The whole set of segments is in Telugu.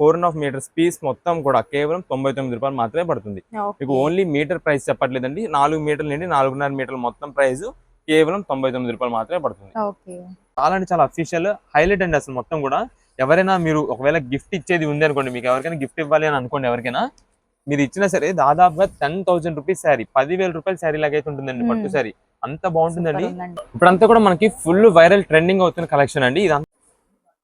Four and half metres piece మొత్తం కూడా కేవలం తొంభై తొమ్మిది రూపాయలు మాత్రమే పడుతుంది. మీకు ఓన్లీ మీటర్ ప్రైస్ చెప్పట్లేదండి. నాలుగు మీటర్లు నుండి నాలుగున్నర మీటర్లు మొత్తం ప్రైస్ కేవలం తొంభై తొమ్మిది రూపాయలు మాత్రమే పడుతుంది. చాలా అంటే చాలా అఫీషియల్ హైలైట్ అండి అసలు మొత్తం కూడా. ఎవరైనా మీరు ఒకవేళ గిఫ్ట్ ఇచ్చేది ఉంది అనుకోండి మీకు ఎవరికైనా గిఫ్ట్ ఇవ్వాలి అని అనుకోండి ఎవరికైనా మీరు ఇచ్చినా సరే దాదాపుగా టెన్ థౌసండ్ రూపీస్ శారీ పదివేల రూపాయల శారీ లాగైతే ఉంటుందండి పట్టు Hmm. శారీ అంత బాగుంటుందండి. ఇప్పుడంతా కూడా మనకి ఫుల్ వైరల్ ట్రెండింగ్ అవుతున్న కలెక్షన్ అండి. ఇదంతా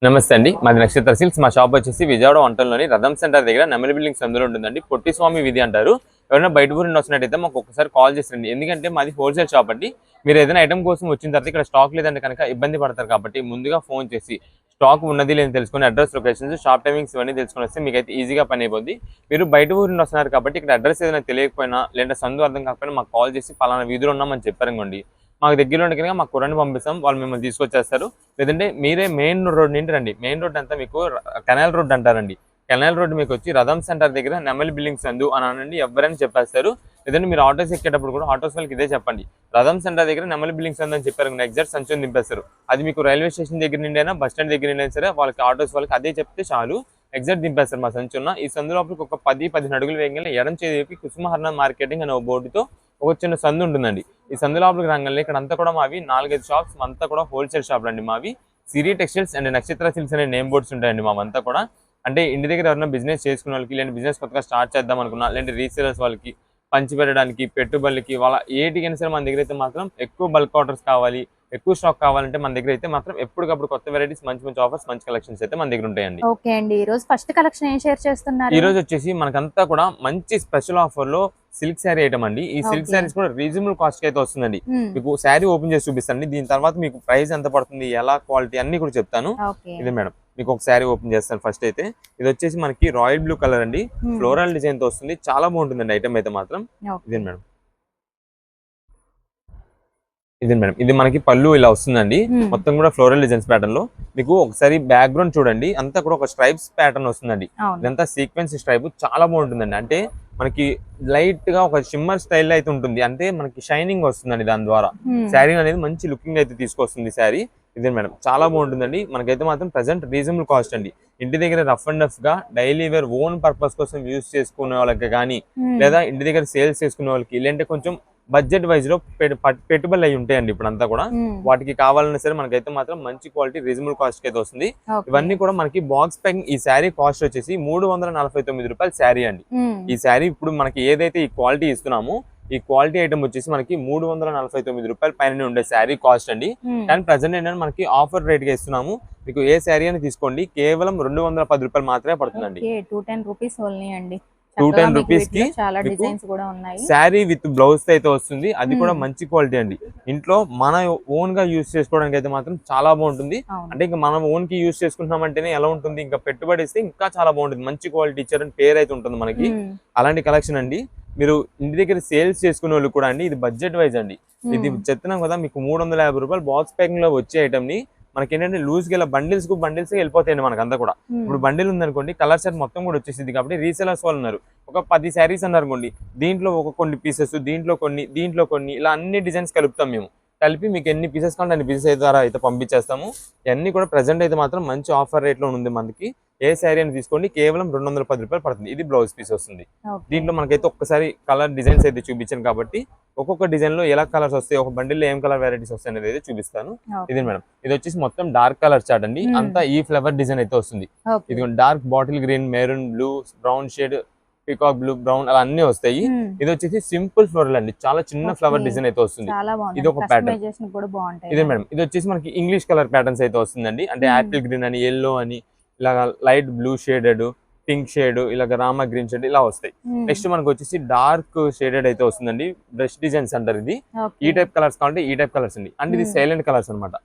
నమస్తే అండి. మాది నక్షత్ర సిల్స్ మా షాప్ వచ్చేసి విజయవాడ వంటల్లోని రథం సెంటర్ దగ్గర నెమలి బిల్డింగ్స్ అందులో ఉంటుందండి. పొట్టి స్వామి విధి అంటారు. ఎవరైనా బయట ఊరి నుండి వస్తున్నట్టయితే మాకు ఒకసారి కాల్ చేసండి ఎందుకంటే మాది హోల్సేల్ షాప్ అండి. మీరు ఏదైనా ఐటమ్ కోసం వచ్చిన తర్వాత ఇక్కడ స్టాక్ లేదంటే కనుక ఇబ్బంది పడతారు కాబట్టి ముందుగా ఫోన్ చేసి స్టాక్ ఉన్నది లేదని తెలుసుకుని అడ్రస్ లొకేషన్స్ షాప్ టైమింగ్స్ ఇవన్నీ తెలుసుకుని వస్తే మీకు అయితే ఈజీగా పని అయిపోద్ది. మీరు బయట ఊరి నుండి వస్తున్నారు కాబట్టి ఇక్కడ అడ్రస్ ఏదైనా తెలియకపోయినా లేదా సందు అర్థం కాకపోయినా మాకు కాల్ చేసి పలానా వీధిలో ఉన్నామని చెప్పారనుకోండి మాకు దగ్గర ఉండి కనుక మాకు కూరని పంపిస్తాం. వాళ్ళు మిమ్మల్ని తీసుకొచ్చేస్తారు. లేదంటే మీరే మెయిన్ రోడ్ నుండి రండి. మెయిన్ రోడ్ అంతా మీకు కెనాల్ రోడ్ అంటారండి. కెనాల్ రోడ్ మీకు వచ్చి రథం సెంటర్ దగ్గర నెమలి బిల్డింగ్స్ అందు అని అనండి ఎవరైనా చెప్పేస్తారు. లేదంటే మీరు ఆటోస్ ఎక్కేటప్పుడు కూడా ఆటోస్ వాళ్ళకి ఇదే చెప్పండి. రథం సెంటర్ దగ్గర నెమలి బిల్డింగ్స్ అందని అని చెప్పారు ఎగ్జాక్ట్ సంచుని దింపేస్తారు. అది మీకు రైల్వే స్టేషన్ దగ్గర నుండి అయినా బస్ స్టాండ్ దగ్గర నుండి అయినా సరే వాళ్ళకి ఆటోస్ వాళ్ళకి అదే చెప్తే చాలు. ఎగ్జాక్ట్ దింపేస్తారు మా సంచున్న ఈ సందు లోపలికి ఒక పది పదిహేను అడుగులు వేయగానే ఎడం చేతి కుసుమహరణ మార్కెటింగ్ అనే బోర్డుతో ఒక చిన్న సందు ఉంటుందండి. ఈ సందు లోపలికి రాగానే ఇక్కడ అంతా కూడా మావి నాలుగైదు షాప్స్ అంతా కూడా హోల్సేల్ షాపులు అండి మావి. సిరి టెక్స్టైల్స్ అండ్ నక్షత్ర సిల్స్ అనే నేమ్ బోర్డ్స్ ఉంటాయండి మామంతా కూడా. అంటే ఇంటి దగ్గర ఎవరైనా బిజినెస్ చేసుకునే వాళ్ళకి లేని బిజినెస్ కొత్తగా స్టార్ట్ చేద్దాం అనుకున్నా లేదంటే రీసేలర్స్ వాళ్ళకి పంచి పెట్టడానికి పెట్టుబడులకి వాళ్ళ ఏటికైనా సరే మన దగ్గర అయితే మాత్రం ఎక్కువ బల్క్ ఆర్డర్స్ కావాలి. ఎక్కువ స్టాక్ కావాలంటే మన దగ్గర అయితే మాత్రం ఎప్పటికప్పుడు కొత్త వెరైటీస్ మంచి మంచి ఆఫర్స్ మంచి కలెక్షన్స్ అయితే మన దగ్గర ఉంటాయండి. ఓకే అండి. ఈ రోజు ఫస్ట్ కలెక్షన్ ఏం షేర్ చేస్తున్నారు? ఈ రోజు వచ్చేసి మనకంతా కూడా మంచి స్పెషల్ ఆఫర్లో సిల్క్ శారీ ఐటమ్ అండి. ఈ సిల్క్. శారీస్ కూడా రీజనబుల్ కాస్ట్ అయితే వస్తుందండి. మ్మ్. మీకు శారీ ఓపెన్ చేసి చూపిస్తాను దీని తర్వాత మీకు ప్రైస్ ఎంత పడుతుంది ఎలా క్వాలిటీ అన్ని కూడా చెప్తాను. ఇదే మేడం. మీకు ఒక శారీ ఓపెన్ చేస్తాను ఫస్ట్ అయితే. ఇది వచ్చేసి మనకి రాయల్ బ్లూ కలర్ అండి. ఫ్లోరల్ డిజైన్తో వస్తుంది. చాలా బాగుంటుందండి ఐటమ్ అయితే మాత్రం. ఇదే మేడం. ఇదే మేడం. ఇది మనకి పళ్ళు ఇలా వస్తుందండి. మ్మ్. మొత్తం కూడా ఫ్లోరల్ డిజైన్స్ ప్యాటర్న్లో. మీకు ఒకసారి బ్యాక్గ్రౌండ్ చూడండి. అంతా కూడా ఒక స్ట్రైప్స్ ప్యాటర్న్ వస్తుందండి. ఇదంతా సీక్వెన్స్ స్ట్రైప్ చాలా బాగుంటుందండి. అంటే మనకి లైట్గా ఒక షిమ్మర్ స్టైల్ అయితే ఉంటుంది. అంటే మనకి షైనింగ్ వస్తుందండి దాని ద్వారా. శారీ అనేది మంచి లుకింగ్ అయితే తీసుకొస్తుంది శారీ ఇదే మేడం. చాలా బాగుంటుందండి. మనకైతే మాత్రం ప్రెసెంట్ రీజనబుల్ కాస్ట్ అండి. ఇంటి దగ్గర రఫ్ అండ్ రఫ్గా డైలీ వేర్ ఓన్ పర్పస్ కోసం యూస్ చేసుకునే వాళ్ళకి కానీ మ్మ్. లేదా ఇంటి దగ్గర సేల్స్ చేసుకునే వాళ్ళకి లేదంటే కొంచెం బడ్జెట్ వైజ్లో పెట్- పట్- పెట్టుబడులు అయి ఉంటాయండి ఇప్పుడు అంతా కూడా. వాటికి కావాలన్నా సరే మనకైతే మాత్రం మంచి క్వాలిటీ రీజనబుల్ కాస్ట్ అయితే వస్తుంది. ఇవన్నీ కూడా మనకి బాక్స్ ప్యాకింగ్ ఈ శారీ కాస్ట్ వచ్చేసి మూడు వందల నలభై తొమ్మిది రూపాయల శారీ అండి. ఈ శారీ ఇప్పుడు మనకి ఏదైతే ఈ క్వాలిటీ ఇస్తున్నామో ఈ క్వాలిటీ ఐటమ్ వచ్చేసి మనకి మూడు వందల నలభై తొమ్మిది రూపాయల పైన ఉండే శారీ కాస్ట్ అండి. కానీ ప్రజెంట్ ఏంటంటే మనకి ఆఫర్ రేట్గా ఇస్తున్నాము. మీకు ఏ శారీ అని తీసుకోండి. కేవలం రెండు వందల పది రూపాయలు మాత్రమే పడుతుందండి. టూ టెన్ రూపీస్ ఓన్లీ అండి. 210 చక్కగా మీకు rupees కి చాలా డిజైన్స్ కూడా ఉన్నాయి. శారీ విత్ బ్లౌజ్ అయితే వస్తుంది. అది కూడా Hmm. మంచి క్వాలిటీ అండి. ఇంట్లో మన ఓన్గా యూస్ చేసుకోవడానికి అయితే మాత్రం చాలా బాగుంటుంది. అంటే ఇంకా మనం ఓన్కి యూస్ చేసుకుంటున్నామంటేనే ఎలా ఉంటుంది? ఇంకా పెట్టుబడి ఇస్తే ఇంకా చాలా బాగుంటుంది. మంచి క్వాలిటీ ఇచ్చారని పేరు అయితే ఉంటుంది మనకి. మ్మ్. అలాంటి కలెక్షన్ అండి. మీరు ఇంటి దగ్గర సేల్స్ చేసుకునే వాళ్ళు కూడా అండి ఇది బడ్జెట్ వైజ్ అండి. ఇది మ్మ్. చెప్తున్నాం కదా మీకు మూడు వందల యాభై రూపాయలు బాక్స్ ప్యాకింగ్లో వచ్చే ఐటమ్ని. మనకి ఏంటంటే లూజ్గా బండిల్స్కు బండిల్స్ వెళ్ళిపోతాయండి మనకు అంతా కూడా. మ్మ్. ఇప్పుడు బండిల్ ఉందనుకోండి కలర్ సెట్ మొత్తం కూడా వచ్చేసింది కాబట్టి రీసెలర్స్ వాళ్ళు ఉన్నారు. ఒక పది శారీస్ అన్నారనుకోండి దీంట్లో ఒక కొన్ని పీసెస్ దీంట్లో కొన్ని దీంట్లో కొన్ని ఇలా అన్ని డిజైన్స్ కలుపుతాం మేము. కలిపి మీకు ఎన్ని పీసెస్ కావాలంటే అన్ని పీసెస్ ద్వారా అయితే పంపించేస్తాము ఇవన్నీ కూడా ప్రజెంట్ అయితే మాత్రం మంచి ఆఫర్ రేట్లో ఉంది మనకి ఏ శారీ అని తీసుకోండి కేవలం రెండు వందల పది రూపాయలు పడుతుంది ఇది బ్లౌజ్ పీస్ వస్తుంది. దీంట్లో మనకైతే ఒక్కసారి కలర్ డిజైన్స్ అయితే చూపించాను కాబట్టి ఒక్కొక్క డిజైన్లో ఎలా కలర్స్ వస్తాయి ఒక బండిల్లో ఏం కలర్ వెరైటీస్ వస్తాయి అనేది అయితే చూపిస్తాను. ఇది మేడం ఇది వచ్చేసి మొత్తం డార్క్ కలర్ చార్ట్ అండి. అంతా ఈ ఫ్లవర్ డిజైన్ అయితే వస్తుంది. ఇది dark bottle green maroon blue brown shade peacock blue brown అలా అన్ని వస్తాయి. ఇది వచ్చేసి సింపుల్ ఫ్లోరల్ అండి. చాలా చిన్న ఫ్లవర్. డిజైన్ అయితే వస్తుంది. ఇది ఒక బాగుంటాయి. ఇదే మేడం. ఇది వచ్చేసి మనకి ఇంగ్లీష్ కలర్ ప్యాటర్న్స్ అయితే వస్తుందండి. అంటే. యాపిల్ గ్రీన్ అని ఎల్లో అని ఇలా light blue shaded pink shade ఇలాగ రామా గ్రీన్ షేడ్ ఇలా వస్తాయి. నెక్స్ట్ మనకు వచ్చేసి డార్క్ షేడెడ్ అయితే వస్తుందండి. బ్రష్ డిజైన్స్ అంటారు ఇది. ఈ టైప్ కలర్స్ కావాలంటే ఈ టైప్ కలర్స్ అండి. అంటే ఇది. సైలెంట్ కలర్స్ అన్నమాట.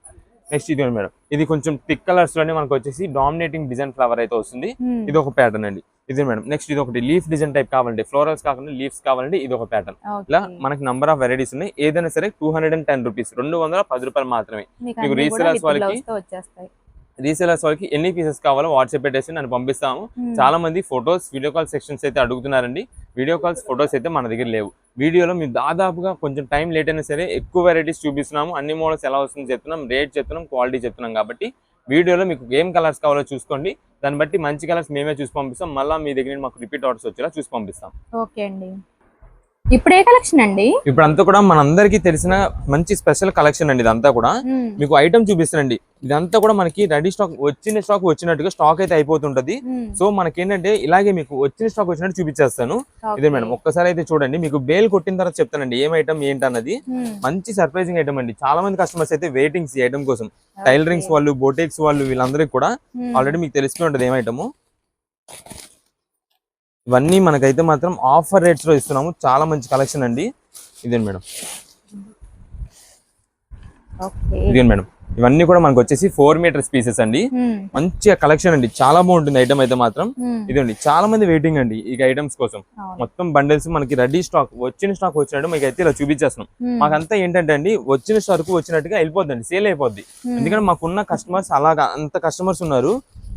నెక్స్ట్ ఇది మేడం. ఇది కొంచెం థిక్ కలర్స్లోనే మనకు వచ్చేసి డామినేటింగ్ డిజైన్ ఫ్లవర్ అయితే వస్తుంది. ఇది ఒక ప్యాటర్న్ అండి. ఇది మేడం. నెక్స్ట్ ఇది ఒకటి లీఫ్ డిజైన్ టైప్ కావాలంటే ఫ్లోరల్స్ కాకుండా లీఫ్స్ కావాలంటే ఇది ఒక ప్యాటర్న్. ఇలా మనకి నంబర్ ఆఫ్ వెరైటీస్ ఉన్నాయి. ఏదైనా సరే two hundred and ten rupees రెండు వందల పది రూపాయలు మాత్రమే. మీకు with వాళ్ళకి రీసేలర్స్ వాళ్ళకి ఎన్ని పీసెస్ కావాలో వాట్సాప్ పెట్టేసి నన్ను పంపిస్తాము. మ్మ్. చాలా మంది ఫొటోస్ వీడియో కాల్ సెక్షన్స్ అయితే అడుగుతున్నారండి. వీడియో కాల్స్ ఫొటోస్ అయితే మన దగ్గర లేవు. వీడియోలో మేము దాదాపుగా కొంచెం టైం లేట్ అయినా సరే ఎక్కువ వెరైటీస్ చూపిస్తున్నాము. అన్ని మోడల్స్ ఎలా వస్తుంది చెప్తున్నాం రేట్ చెప్తున్నాం క్వాలిటీ చెప్తున్నాం కాబట్టి వీడియోలో మీకు ఏం కలర్స్ కావాలో చూసుకోండి. దాన్ని బట్టి మంచి కలర్స్ మేమే చూసి పంపిస్తాం. మళ్ళీ మీ దగ్గర మాకు రిపీట్ ఆర్డర్స్ వచ్చేలా చూసి పంపిస్తాం. ఓకే అండి. ఇప్పుడు ఏ కలెక్షన్ అండి ఇప్పుడు అంతా కూడా మనందరికీ తెలిసిన మంచి స్పెషల్ కలెక్షన్ అండి ఇదంతా కూడా. మీకు ఐటమ్ చూపిస్తానండి ఇదంతా కూడా మనకి రెడీ స్టాక్ వచ్చిన స్టాక్ వచ్చినట్టుగా స్టాక్ అయితే అయిపోతుంటది. సో మనకి ఏంటంటే ఇలాగే మీకు వచ్చిన స్టాక్ వచ్చినట్టు చూపించేస్తాను ఇదే. మేడం ఒక్కసారి అయితే చూడండి మీకు బేల్ కొట్టిన తర్వాత చెప్తానండి ఏం ఐటమ్ ఏంటన్నది. మంచి సర్ప్రైజింగ్ ఐటమ్ అండి చాలా మంది కస్టమర్స్ అయితే వెయిటింగ్స్ ఈ ఐటమ్ కోసం టైలరింగ్స్. వాళ్ళు బోటెక్స్ వాళ్ళు వీళ్ళందరికీ కూడా. ఆల్రెడీ మీకు తెలిసి ఉంటుంది ఏం ఐటమ్ ఇవన్నీ మనకైతే మాత్రం ఆఫర్ రేట్స్లో ఇస్తున్నాము. చాలా మంచి కలెక్షన్ అండి. ఇదే మేడం. ఓకే. ఇదే మేడం. ఇవన్నీ కూడా మనకు వచ్చేసి ఫోర్ మీటర్స్ పీసెస్ అండి. మ్మ్. మంచి కలెక్షన్ అండి. చాలా బాగుంటుంది ఐటమ్ అయితే మాత్రం. ఇదండి చాలా మంది వెయిటింగ్ అండి ఈ ఐటమ్స్ కోసం. మొత్తం బండిల్స్ మనకి రెడీ స్టాక్ వచ్చిన స్టాక్ వచ్చినట్టు మీకు అయితే ఇలా చూపించేస్తున్నాం. మాకంతా ఏంటంటే అండి వచ్చిన స్టాక్ వచ్చినట్టుగా వెళ్ళిపోద్దండి. సేల్ అయిపోద్ది. ఎందుకంటే మాకున్న కస్టమర్స్ అలాగా అంత కస్టమర్స్ ఉన్నారు.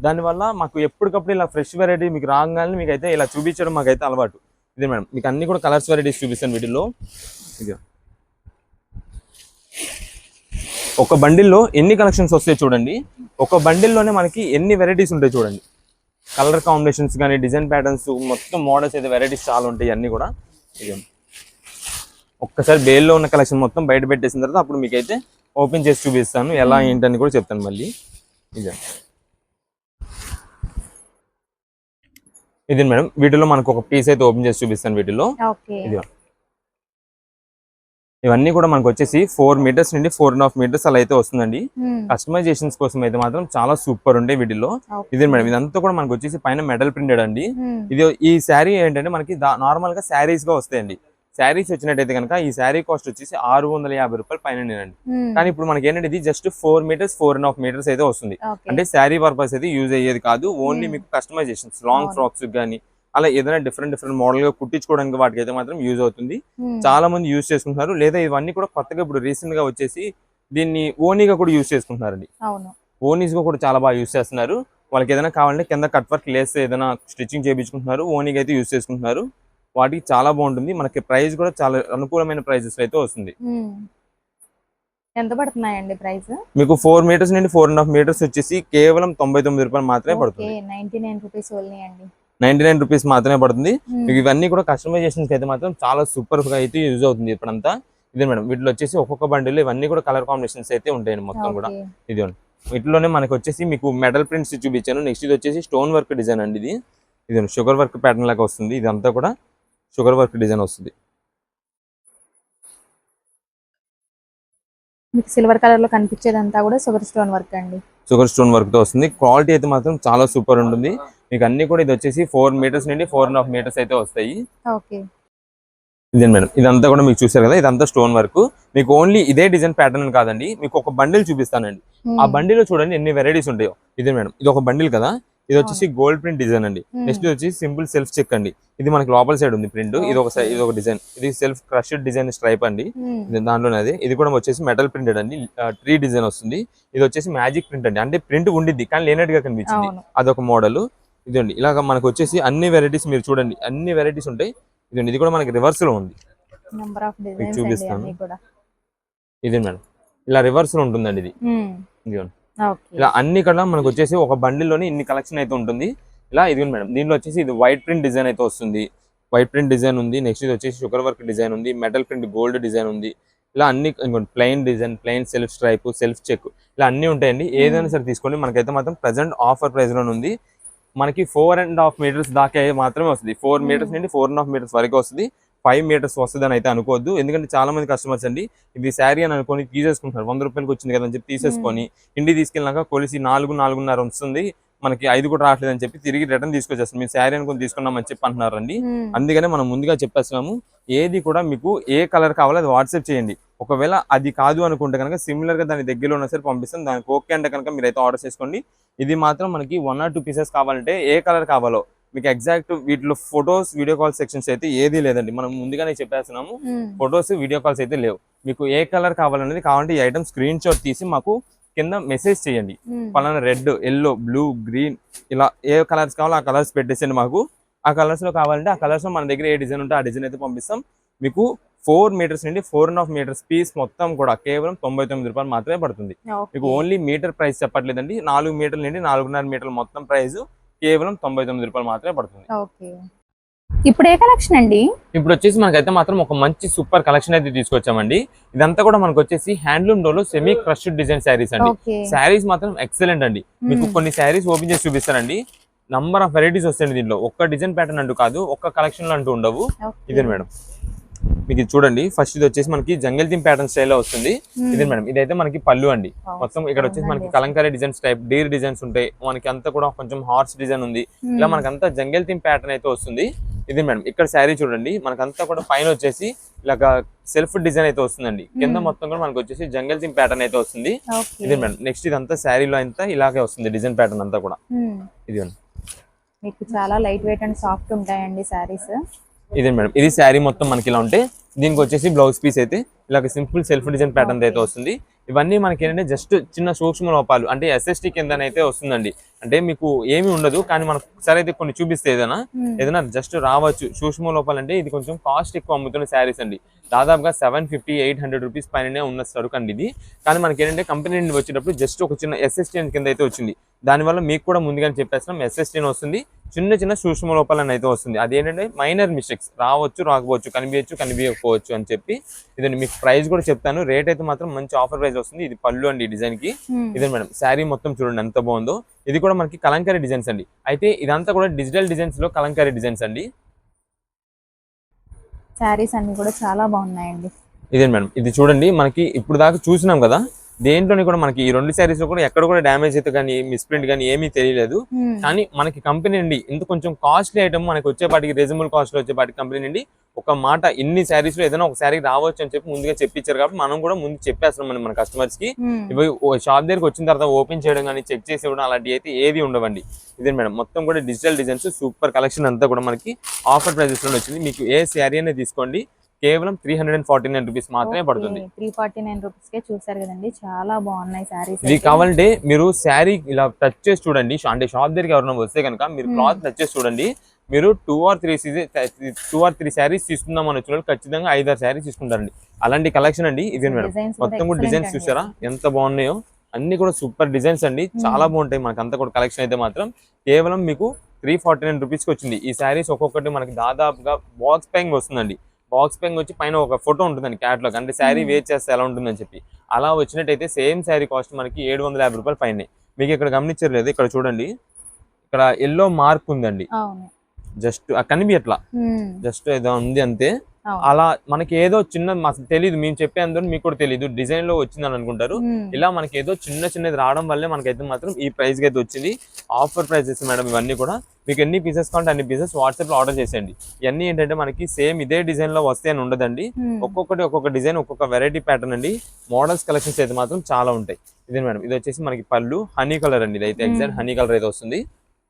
దానివల్ల మాకు ఎప్పటికప్పుడు ఇలా ఫ్రెష్ వెరైటీ మీకు రాగానే మీకు అయితే ఇలా చూపించడం మాకైతే అలవాటు. ఇదే మేడం మీకు అన్ని కూడా కలర్స్ వెరైటీస్ చూపిస్తాను వీటిల్లో. ఇది. ఒక బండిల్లో ఎన్ని కలెక్షన్స్ వస్తాయి చూడండి. ఒక బండిల్లోనే మనకి ఎన్ని వెరైటీస్ ఉంటాయి చూడండి. కలర్ కాంబినేషన్స్ కానీ డిజైన్ ప్యాటర్న్స్ మొత్తం మోడల్స్ అయితే వెరైటీస్ చాలా ఉంటాయి అన్నీ కూడా. ఇది. ఒక్కసారి బేల్లో ఉన్న కలెక్షన్ మొత్తం బయట పెట్టేసిన తర్వాత అప్పుడు మీకైతే ఓపెన్ చేసి చూపిస్తాను. ఎలా ఏంటని కూడా చెప్తాను మళ్ళీ. ఇదే. ఇది మేడం వీటిలో మనకు ఒక పీస్ అయితే ఓపెన్ చేసి చూపిస్తాను వీటిలో. ఇది ఇవన్నీ కూడా మనకు వచ్చేసి ఫోర్ మీటర్స్ నుండి ఫోర్ అండ్ హాఫ్ మీటర్స్ అలా అయితే వస్తుందండి. కస్టమైజేషన్స్ కోసం అయితే మాత్రం చాలా సూపర్ ఉండే వీటిలో. ఇదే మేడం ఇదంతా కూడా మనకు వచ్చేసి పైన మెటల్ ప్రింటెడ్ అండి. ఇది ఈ శారీ ఏంటంటే మనకి నార్మల్గా శారీస్గా వస్తాయండి. శారీస్ వచ్చినట్టయితే కనుక ఈ శారీ కాస్ట్ వచ్చేసి ఆరు వందల యాభై రూపాయలు పైన అండి. కానీ ఇప్పుడు మనకి ఏంటంటే ఇది just four metres four and half metres అయితే వస్తుంది. అంటే శారీ పర్పస్ అయితే యూజ్ అయ్యేది కాదు ఓన్లీ. మీకు కస్టమైజేషన్స్ లాంగ్. ఫ్రాక్స్ కానీ అలా ఏదైనా డిఫరెంట్ డిఫరెంట్ మోడల్గా కుట్టించుకోవడానికి వాటికి అయితే మాత్రం యూజ్ అవుతుంది. చాలా మంది యూజ్ చేసుకుంటున్నారు లేదా ఇవన్నీ కూడా కొత్తగా ఇప్పుడు రీసెంట్గా వచ్చేసి దీన్ని ఓనీగా కూడా యూజ్ చేసుకుంటున్నారండి ఓనీస్గా కూడా చాలా బాగా యూజ్ చేస్తున్నారు వాళ్ళకి ఏదైనా కావాలంటే కింద కట్ వర్క్ లేస్తే ఏదైనా స్టిచ్చింగ్ చేయించుకుంటున్నారు ఓనీగా అయితే యూజ్ చేసుకుంటున్నారు వాటికి చాలా బాగుంటుంది. మనకి ప్రైస్ కూడా చాలా అనుకూలమైన ప్రైజెస్ అయితే వస్తుంది. ఎంత పడుతున్నాయండి ప్రైస్? మీకు ఫోర్ మీటర్స్ నుండి ఫోర్ అండ్ హాఫ్ మీటర్స్ వచ్చేసి కేవలం తొంభై తొమ్మిది రూపాయలు మాత్రమే పడుతుంది. నైన్టీ నైన్ రూపీస్ అండి నైన్టీ నైన్ రూపీస్ మాత్రమే పడుతుంది. మీకు ఇవన్నీ కూడా కస్టమైజేషన్స్ అయితే మాత్రం చాలా సూపర్గా అయితే యూజ్ అవుతుంది ఇప్పుడంతా. ఇదే మేడం వీటిలో వచ్చేసి ఒక్కొక్క బండిలో ఇవన్నీ కూడా కలర్ కాంబినేషన్స్ అయితే ఉంటాయండి మొత్తం కూడా. ఇది వీటిలోనే మనకి వచ్చేసి మీకు మెటల్ ప్రింట్స్ చూపించాను. నెక్స్ట్ ఇది వచ్చేసి స్టోన్ వర్క్ డిజైన్ అండి ఇది. ఇది షుగర్ వర్క్ ప్యాటర్న్ లాగా వస్తుంది ఇదంతా కూడా. షుగర్ వర్క్ డిజైన్ వస్తుంది. మీకు సిల్వర్ కలర్లో కనిపించేదంతా కూడా షుగర్ స్టోన్ వర్క్ అండి. షుగర్ స్టోన్ వర్క్తో వస్తుంది. క్వాలిటీ అయితే మాత్రం చాలా సూపర్ ఉంటుంది. మీకు అన్ని కూడా ఇది వచ్చేసి ఫోర్ మీటర్స్ నుండి ఫోర్ అండ్ హాఫ్ మీటర్స్ అయితే వస్తాయి. ఓకే. ఇదే మేడం? ఇదంతా కూడా మీకు చూసారు కదా? ఇదంతా స్టోన్ వర్క్. మీకు ఓన్లీ ఇదే డిజైన్ ప్యాటర్న్ కాదండి మీకు ఒక బండిల్ చూపిస్తానండి. ఆ బండిలో చూడండి ఎన్ని వెరైటీస్ ఉంటాయో. ఇదే మేడం ఇది ఒక బండిల్ కదా? ఇది వచ్చేసి గోల్డ్ ప్రింట్ డిజైన్ అండి. నెక్స్ట్ వచ్చేసి సింపుల్ సెల్ఫ్ చెక్ అండి. ఇది మనకి లోపల సైడ్ ఉంది ప్రింట్. ఇది ఒక ఇది ఒక డిజైన్. ఇది సెల్ఫ్ క్రష్డ్ డిజైన్ స్ట్రైప్ అండి. దాంట్లోనే అది. ఇది కూడా వచ్చేసి మెటల్ ప్రింటెడ్ అండి. ట్రీ డిజైన్ వస్తుంది. ఇది వచ్చేసి మ్యాజిక్ ప్రింట్ అండి. అంటే ప్రింట్ ఉండిద్ది కానీ లేనట్టుగా కనిపించింది. అదొక మోడల్. ఇదండి. ఇలాగ మనకు వచ్చేసి అన్ని వెరైటీస్ మీరు చూడండి. అన్ని వెరైటీస్ ఉంటాయి. ఇదండి. ఇది కూడా మనకి రివర్స్లో ఉంది చూపిస్తాను. ఇది మేడం. ఇలా రివర్స్లో ఉంటుందండి ఇది. ఇదిగోండి. ఇలా అన్ని కూడా మనకు వచ్చేసి ఒక బండిల్లోని ఇన్ని కలెక్షన్ అయితే ఉంటుంది. ఇలా ఇది మేడం. దీనిలో వచ్చేసి ఇది వైట్ ప్రింట్ డిజైన్ అయితే వస్తుంది. వైట్ ప్రింట్ డిజైన్ ఉంది. నెక్స్ట్ ఇది వచ్చేసి షుగర్ వర్క్ డిజైన్ ఉంది. మెటల్ ప్రింట్ గోల్డ్ డిజైన్ ఉంది. ఇలా అన్ని plain design plain self stripe self check ఇలా అన్ని ఉంటాయండి. ఏదైనా సరే తీసుకోండి. మనకైతే మాత్రం ప్రజెంట్ ఆఫర్ ప్రైస్లో ఉంది. మనకి ఫోర్ అండ్ హాఫ్ మీటర్స్ దాకా మాత్రమే వస్తుంది. ఫోర్ మీటర్స్ నుండి ఫోర్ అండ్ హాఫ్ మీటర్స్ వరకు వస్తుంది. ఫైవ్ మీటర్స్ వస్తుంది అని అయితే అనుకోవద్దు. ఎందుకంటే చాలా మంది కస్టమర్స్ అండి ఇది శారీ అని అనుకొని తీసేసుకుంటున్నారు వంద రూపాయలకి వచ్చింది కదా అని చెప్పి తీసేసుకొని ఇంటికి తీసుకెళ్ళినాక కొలిసి నాలుగు నాలుగున్నర వస్తుంది. మనకి ఐదు కూడా రావట్లేదు అని చెప్పి తిరిగి రిటర్న్ తీసుకొచ్చేస్తాం మీరు శారీ అనుకుని తీసుకున్నామని చెప్పి అంటున్నారండి. మ్మ్. అందుకనే మనం ముందుగా చెప్పేస్తున్నాము ఏది కూడా మీకు ఏ కలర్ కావాలో అది వాట్సాప్ చేయండి. ఒకవేళ అది కాదు అనుకుంటే కనుక సిమిలర్గా దాని దగ్గరలో ఉన్న సరే పంపిస్తాం. దానికి ఓకే అంటే కనుక మీరు అయితే ఆర్డర్ చేసుకోండి. ఇది మాత్రం మనకి వన్ ఆర్ టూ పీసెస్ కావాలంటే ఏ కలర్ కావాలో మీకు ఎగ్జాక్ట్ వీటిలో ఫొటోస్ వీడియో కాల్ సెక్షన్స్ అయితే ఏది లేదండి. మనం ముందుగానే చెప్పేస్తున్నాము. ఫొటోస్ వీడియో కాల్స్ అయితే లేవు. మీకు ఏ కలర్ కావాలనేది కావాలంటే ఈ ఐటమ్ స్క్రీన్ షాట్ తీసి మాకు కింద మెసేజ్ చేయండి. పలానా రెడ్ ఎల్లో బ్లూ గ్రీన్ ఇలా ఏ కలర్స్ కావాలో ఆ కలర్స్ పెట్టేసండి మాకు. ఆ కలర్స్లో కావాలంటే ఆ కలర్స్లో మన దగ్గర ఏ డిజైన్ ఉంటే ఆ డిజైన్ అయితే పంపిస్తాం. మీకు ఫోర్ మీటర్స్ నుండి four and half metres piece మొత్తం కూడా కేవలం తొంభై తొమ్మిది రూపాయలు మాత్రమే పడుతుంది. మీకు ఓన్లీ మీటర్ ప్రైస్ చెప్పట్లేదండి. నాలుగు మీటర్ల నుండి నాలుగున్నర మీటర్ల మొత్తం ప్రైస్ కేవలం తొంభై తొమ్మిది రూపాయలు మాత్రమే పడుతుంది. ఓకే. ఇప్పుడు ఏ కలెక్షన్ అండి? ఇప్పుడు వచ్చేసి మనకైతే మాత్రం ఒక మంచి సూపర్ కలెక్షన్ అయితే తీసుకొచ్చామండి. ఇదంతా కూడా మనకు వచ్చేసి హ్యాండ్లూమ్ డోలో సెమీ క్రష్డ్ డిజైన్ శారీస్ అండి. శారీస్ మాత్రం ఎక్సలెంట్ అండి. మీకు Hmm. కొన్ని శారీస్ ఓపెన్ చేసి చూపిస్తానండి. నంబర్ ఆఫ్ వెరైటీస్ వస్తాయండి దీంట్లో. ఒక్క డిజైన్ ప్యాటర్న్ అంటూ కాదు ఒక్క కలెక్షన్ అంటూ ఉండవు. ఇదే మేడం. మీకు ఇది చూడండి. ఫస్ట్ ఇది వచ్చేసి మనకి జంగల్ థీమ్ ప్యాటర్న్ స్టైల్లో వస్తుంది. ఇదే మేడం ఇదైతే మనకి పళ్ళు అండి. మొత్తం ఇక్కడ వచ్చేసి మనకి kalamkari designs type deer designs ఉంటాయి. మనకి అంతా కూడా కొంచెం హార్స్ డిజైన్ ఉంది. ఇలా మనకంతా జంగల్ థీమ్ ప్యాటర్న్ అయితే వస్తుంది. ఇది మేడం ఇక్కడ శారీ చూడండి. మనకంతా కూడా పైన వచ్చేసి ఇలాగ సెల్ఫ్ డిజైన్ అయితే వస్తుందండి. కింద Hmm. మొత్తం కూడా మనకి వచ్చేసి జంగల్ థీమ్ ప్యాటర్న్ అయితే వస్తుంది. ఇది మేడం నెక్స్ట్ ఇదంతా శారీలో అంతా ఇలాగే వస్తుంది డిజైన్ ప్యాటర్న్ అంతా కూడా. ఇది మీకు చాలా లైట్ వెయిట్ అండ్ సాఫ్ట్ ఉంటాయండి శారీస్ ఇదే మేడం. ఇది శారీ మొత్తం మనకి ఇలా ఉంటే దీనికి వచ్చేసి బ్లౌజ్ పీస్ అయితే ఇలాగ సింపుల్ సెల్ఫ్ డిజైన్ ప్యాటర్న్ అయితే వస్తుంది. ఇవన్నీ మనకి ఏంటంటే జస్ట్ చిన్న సూక్ష్మ లోపాలు అంటే ఎస్ఎస్టీ కింద అయితే వస్తుందండి. అంటే మీకు ఏమీ ఉండదు కానీ మనకు ఒకసారి అయితే కొన్ని చూపిస్తే ఏదైనా ఏదైనా జస్ట్ రావచ్చు. సూక్ష్మ లోపాలు అంటే ఇది కొంచెం కాస్ట్ ఎక్కువ అమ్ముతున్న శారీస్ అండి. దాదాపుగా seven fifty eight hundred rupees పైననే ఉన్న సరుకు అండి ఇది. కానీ మనకి ఏంటంటే కంపెనీ నుండి వచ్చేటప్పుడు జస్ట్ ఒక చిన్న ఎస్ఎస్టీ కింద అయితే వచ్చింది. దానివల్ల మీకు కూడా ముందుగానే చెప్పేస్తున్నాం ఎస్ఎస్టీ వస్తుంది. చిన్న చిన్న సూక్ష్మ లోపాలని అయితే వస్తుంది. అదేంటంటే మైనర్ మిస్టేక్స్ రావచ్చు రాకపోవచ్చు కనిపించచ్చు కనిపించకపోవచ్చు అని చెప్పి ఇదండి. మీకు ప్రైస్ కూడా చెప్తాను. రేట్ అయితే మాత్రం మంచి ఆఫర్ ప్రైస్ వస్తుంది. ఇది పళ్ళు అండి డిజైన్కి. ఇదే మేడం శారీ మొత్తం చూడండి ఎంత బాగుందో. ఇది కూడా మనకి కలంకారీ డిజైన్స్ అండి. అయితే ఇదంతా కూడా డిజిటల్ డిజైన్స్లో కలంకారీ డిజైన్స్ అండి. శారీస్ అన్ని కూడా చాలా బాగున్నాయండి. ఇదే మేడం ఇది చూడండి. మనకి ఇప్పుడు దాకా చూసినాం కదా. దేంట్లోని కూడా మనకి ఈ రెండు శారీస్లో కూడా ఎక్కడ కూడా డ్యామేజ్ అయితే కానీ మిస్ప్రింట్ కానీ ఏమీ తెలియలేదు. Hmm. కానీ మనకి కంపెనీ నుండి ఇంత కొంచెం కాస్ట్లీ ఐటమ్ మనకి వచ్చేపాటికి రీజనబుల్ కాస్ట్లో వచ్చేపాటికి కంపెనీ నుండి ఒక మాట ఇన్ని శారీస్లో ఏదైనా ఒక శారీ రావచ్చు అని చెప్పి ముందుగా చెప్పించారు కాబట్టి మనం కూడా ముందు చెప్పేస్తున్నాం మన కస్టమర్స్కి. Hmm. ఇవి షాప్ దగ్గరికి వచ్చిన తర్వాత ఓపెన్ చేయడం కానీ చెక్ చేసి ఇవ్వడం అలాంటివి అయితే ఏది ఉండవండి. ఇదే మేడం మొత్తం కూడా డిజిటల్ డిజైన్స్ సూపర్ కలెక్షన్ అంతా కూడా మనకి ఆఫర్ ప్రైజెస్లో వచ్చింది. మీకు ఏ శారీ అనేది తీసుకోండి. కేవలం three hundred and forty nine rupees మాత్రమే పడుతుంది. త్రీ ఫార్టీ నైన్ రూపీస్ కే చూసారు కదండి చాలా బాగున్నాయి శారీస్ ఇది కావాలంటే మీరు శారీ ఇలా టచ్ చేసి చూడండి అంటే షాప్ దగ్గరికి ఎవరైనా వస్తే కనుక మీరు Hmm. క్లాత్ టచ్ చేసి చూడండి మీరు two or three two or three sarees తీసుకుందాం అని వచ్చిన ఖచ్చితంగా ఐదారు శారీస్ తీసుకుంటారండి. అలాంటి కలెక్షన్ అండి ఇది మేడం. డిజైన్స్ మొత్తం కూడా డిజైన్స్ చూసారా? ఎంత బాగున్నాయో అన్ని కూడా సూపర్ డిజైన్స్ అండి. చాలా బాగుంటాయి మనకి అంతా కూడా కలెక్షన్ అయితే మాత్రం. కేవలం మీకు త్రీ ఫార్టీ నైన్ రూపీస్కి వచ్చింది. ఈ శారీస్ ఒక్కొక్కటి మనకి దాదాపుగా బాక్స్ ప్యాకింగ్ వస్తుందండి. బాక్స్ ప్యాకింగ్ వచ్చి పైన ఒక ఫోటో ఉంటుందండి క్యాట్లాగ్ అంటే శారీ. వేర్ చేస్తే ఎలా ఉంటుందని చెప్పి. అలా వచ్చినట్టయితే సేమ్ శారీ కాస్ట్ మనకి ఏడు వందల యాభై రూపాయలు పైన. మీకు ఇక్కడ గమనించారు లేదు ఇక్కడ చూడండి. ఇక్కడ ఎల్లో మార్క్ ఉందండి. జస్ట్ కనిపించట్లా. జస్ట్ ఏదో ఉంది అంతే. అలా మనకి ఏదో చిన్న తెలియదు మేము చెప్పే అందరూ మీకు కూడా తెలియదు డిజైన్లో వచ్చిందని అనుకుంటారు. ఇలా మనకి ఏదో చిన్న చిన్నది రావడం వల్లే మనకైతే మాత్రం ఈ ప్రైస్కి అయితే వచ్చింది. ఆఫర్ ప్రైజెస్ మేడం ఇవన్నీ కూడా మీకు ఎన్ని పీసెస్ కావాలంటే అన్ని పీసెస్ వాట్సాప్లో ఆర్డర్ చేసేయండి. ఇవన్నీ ఏంటంటే మనకి సేమ్ ఇదే డిజైన్లో వస్తాయి అని ఉండదండి. ఒక్కొక్కటి ఒక్కొక్క డిజైన్ ఒక్కొక్క వెరైటీ ప్యాటర్న్ అండి. మోడల్స్ కలెక్షన్స్ అయితే మాత్రం చాలా ఉంటాయి. ఇదే మేడం? ఇది వచ్చేసి మనకి పళ్ళు హనీ కలర్ అండి. ఇది అయితే ఎగ్జాక్ట్. హనీ కలర్ అయితే వస్తుంది.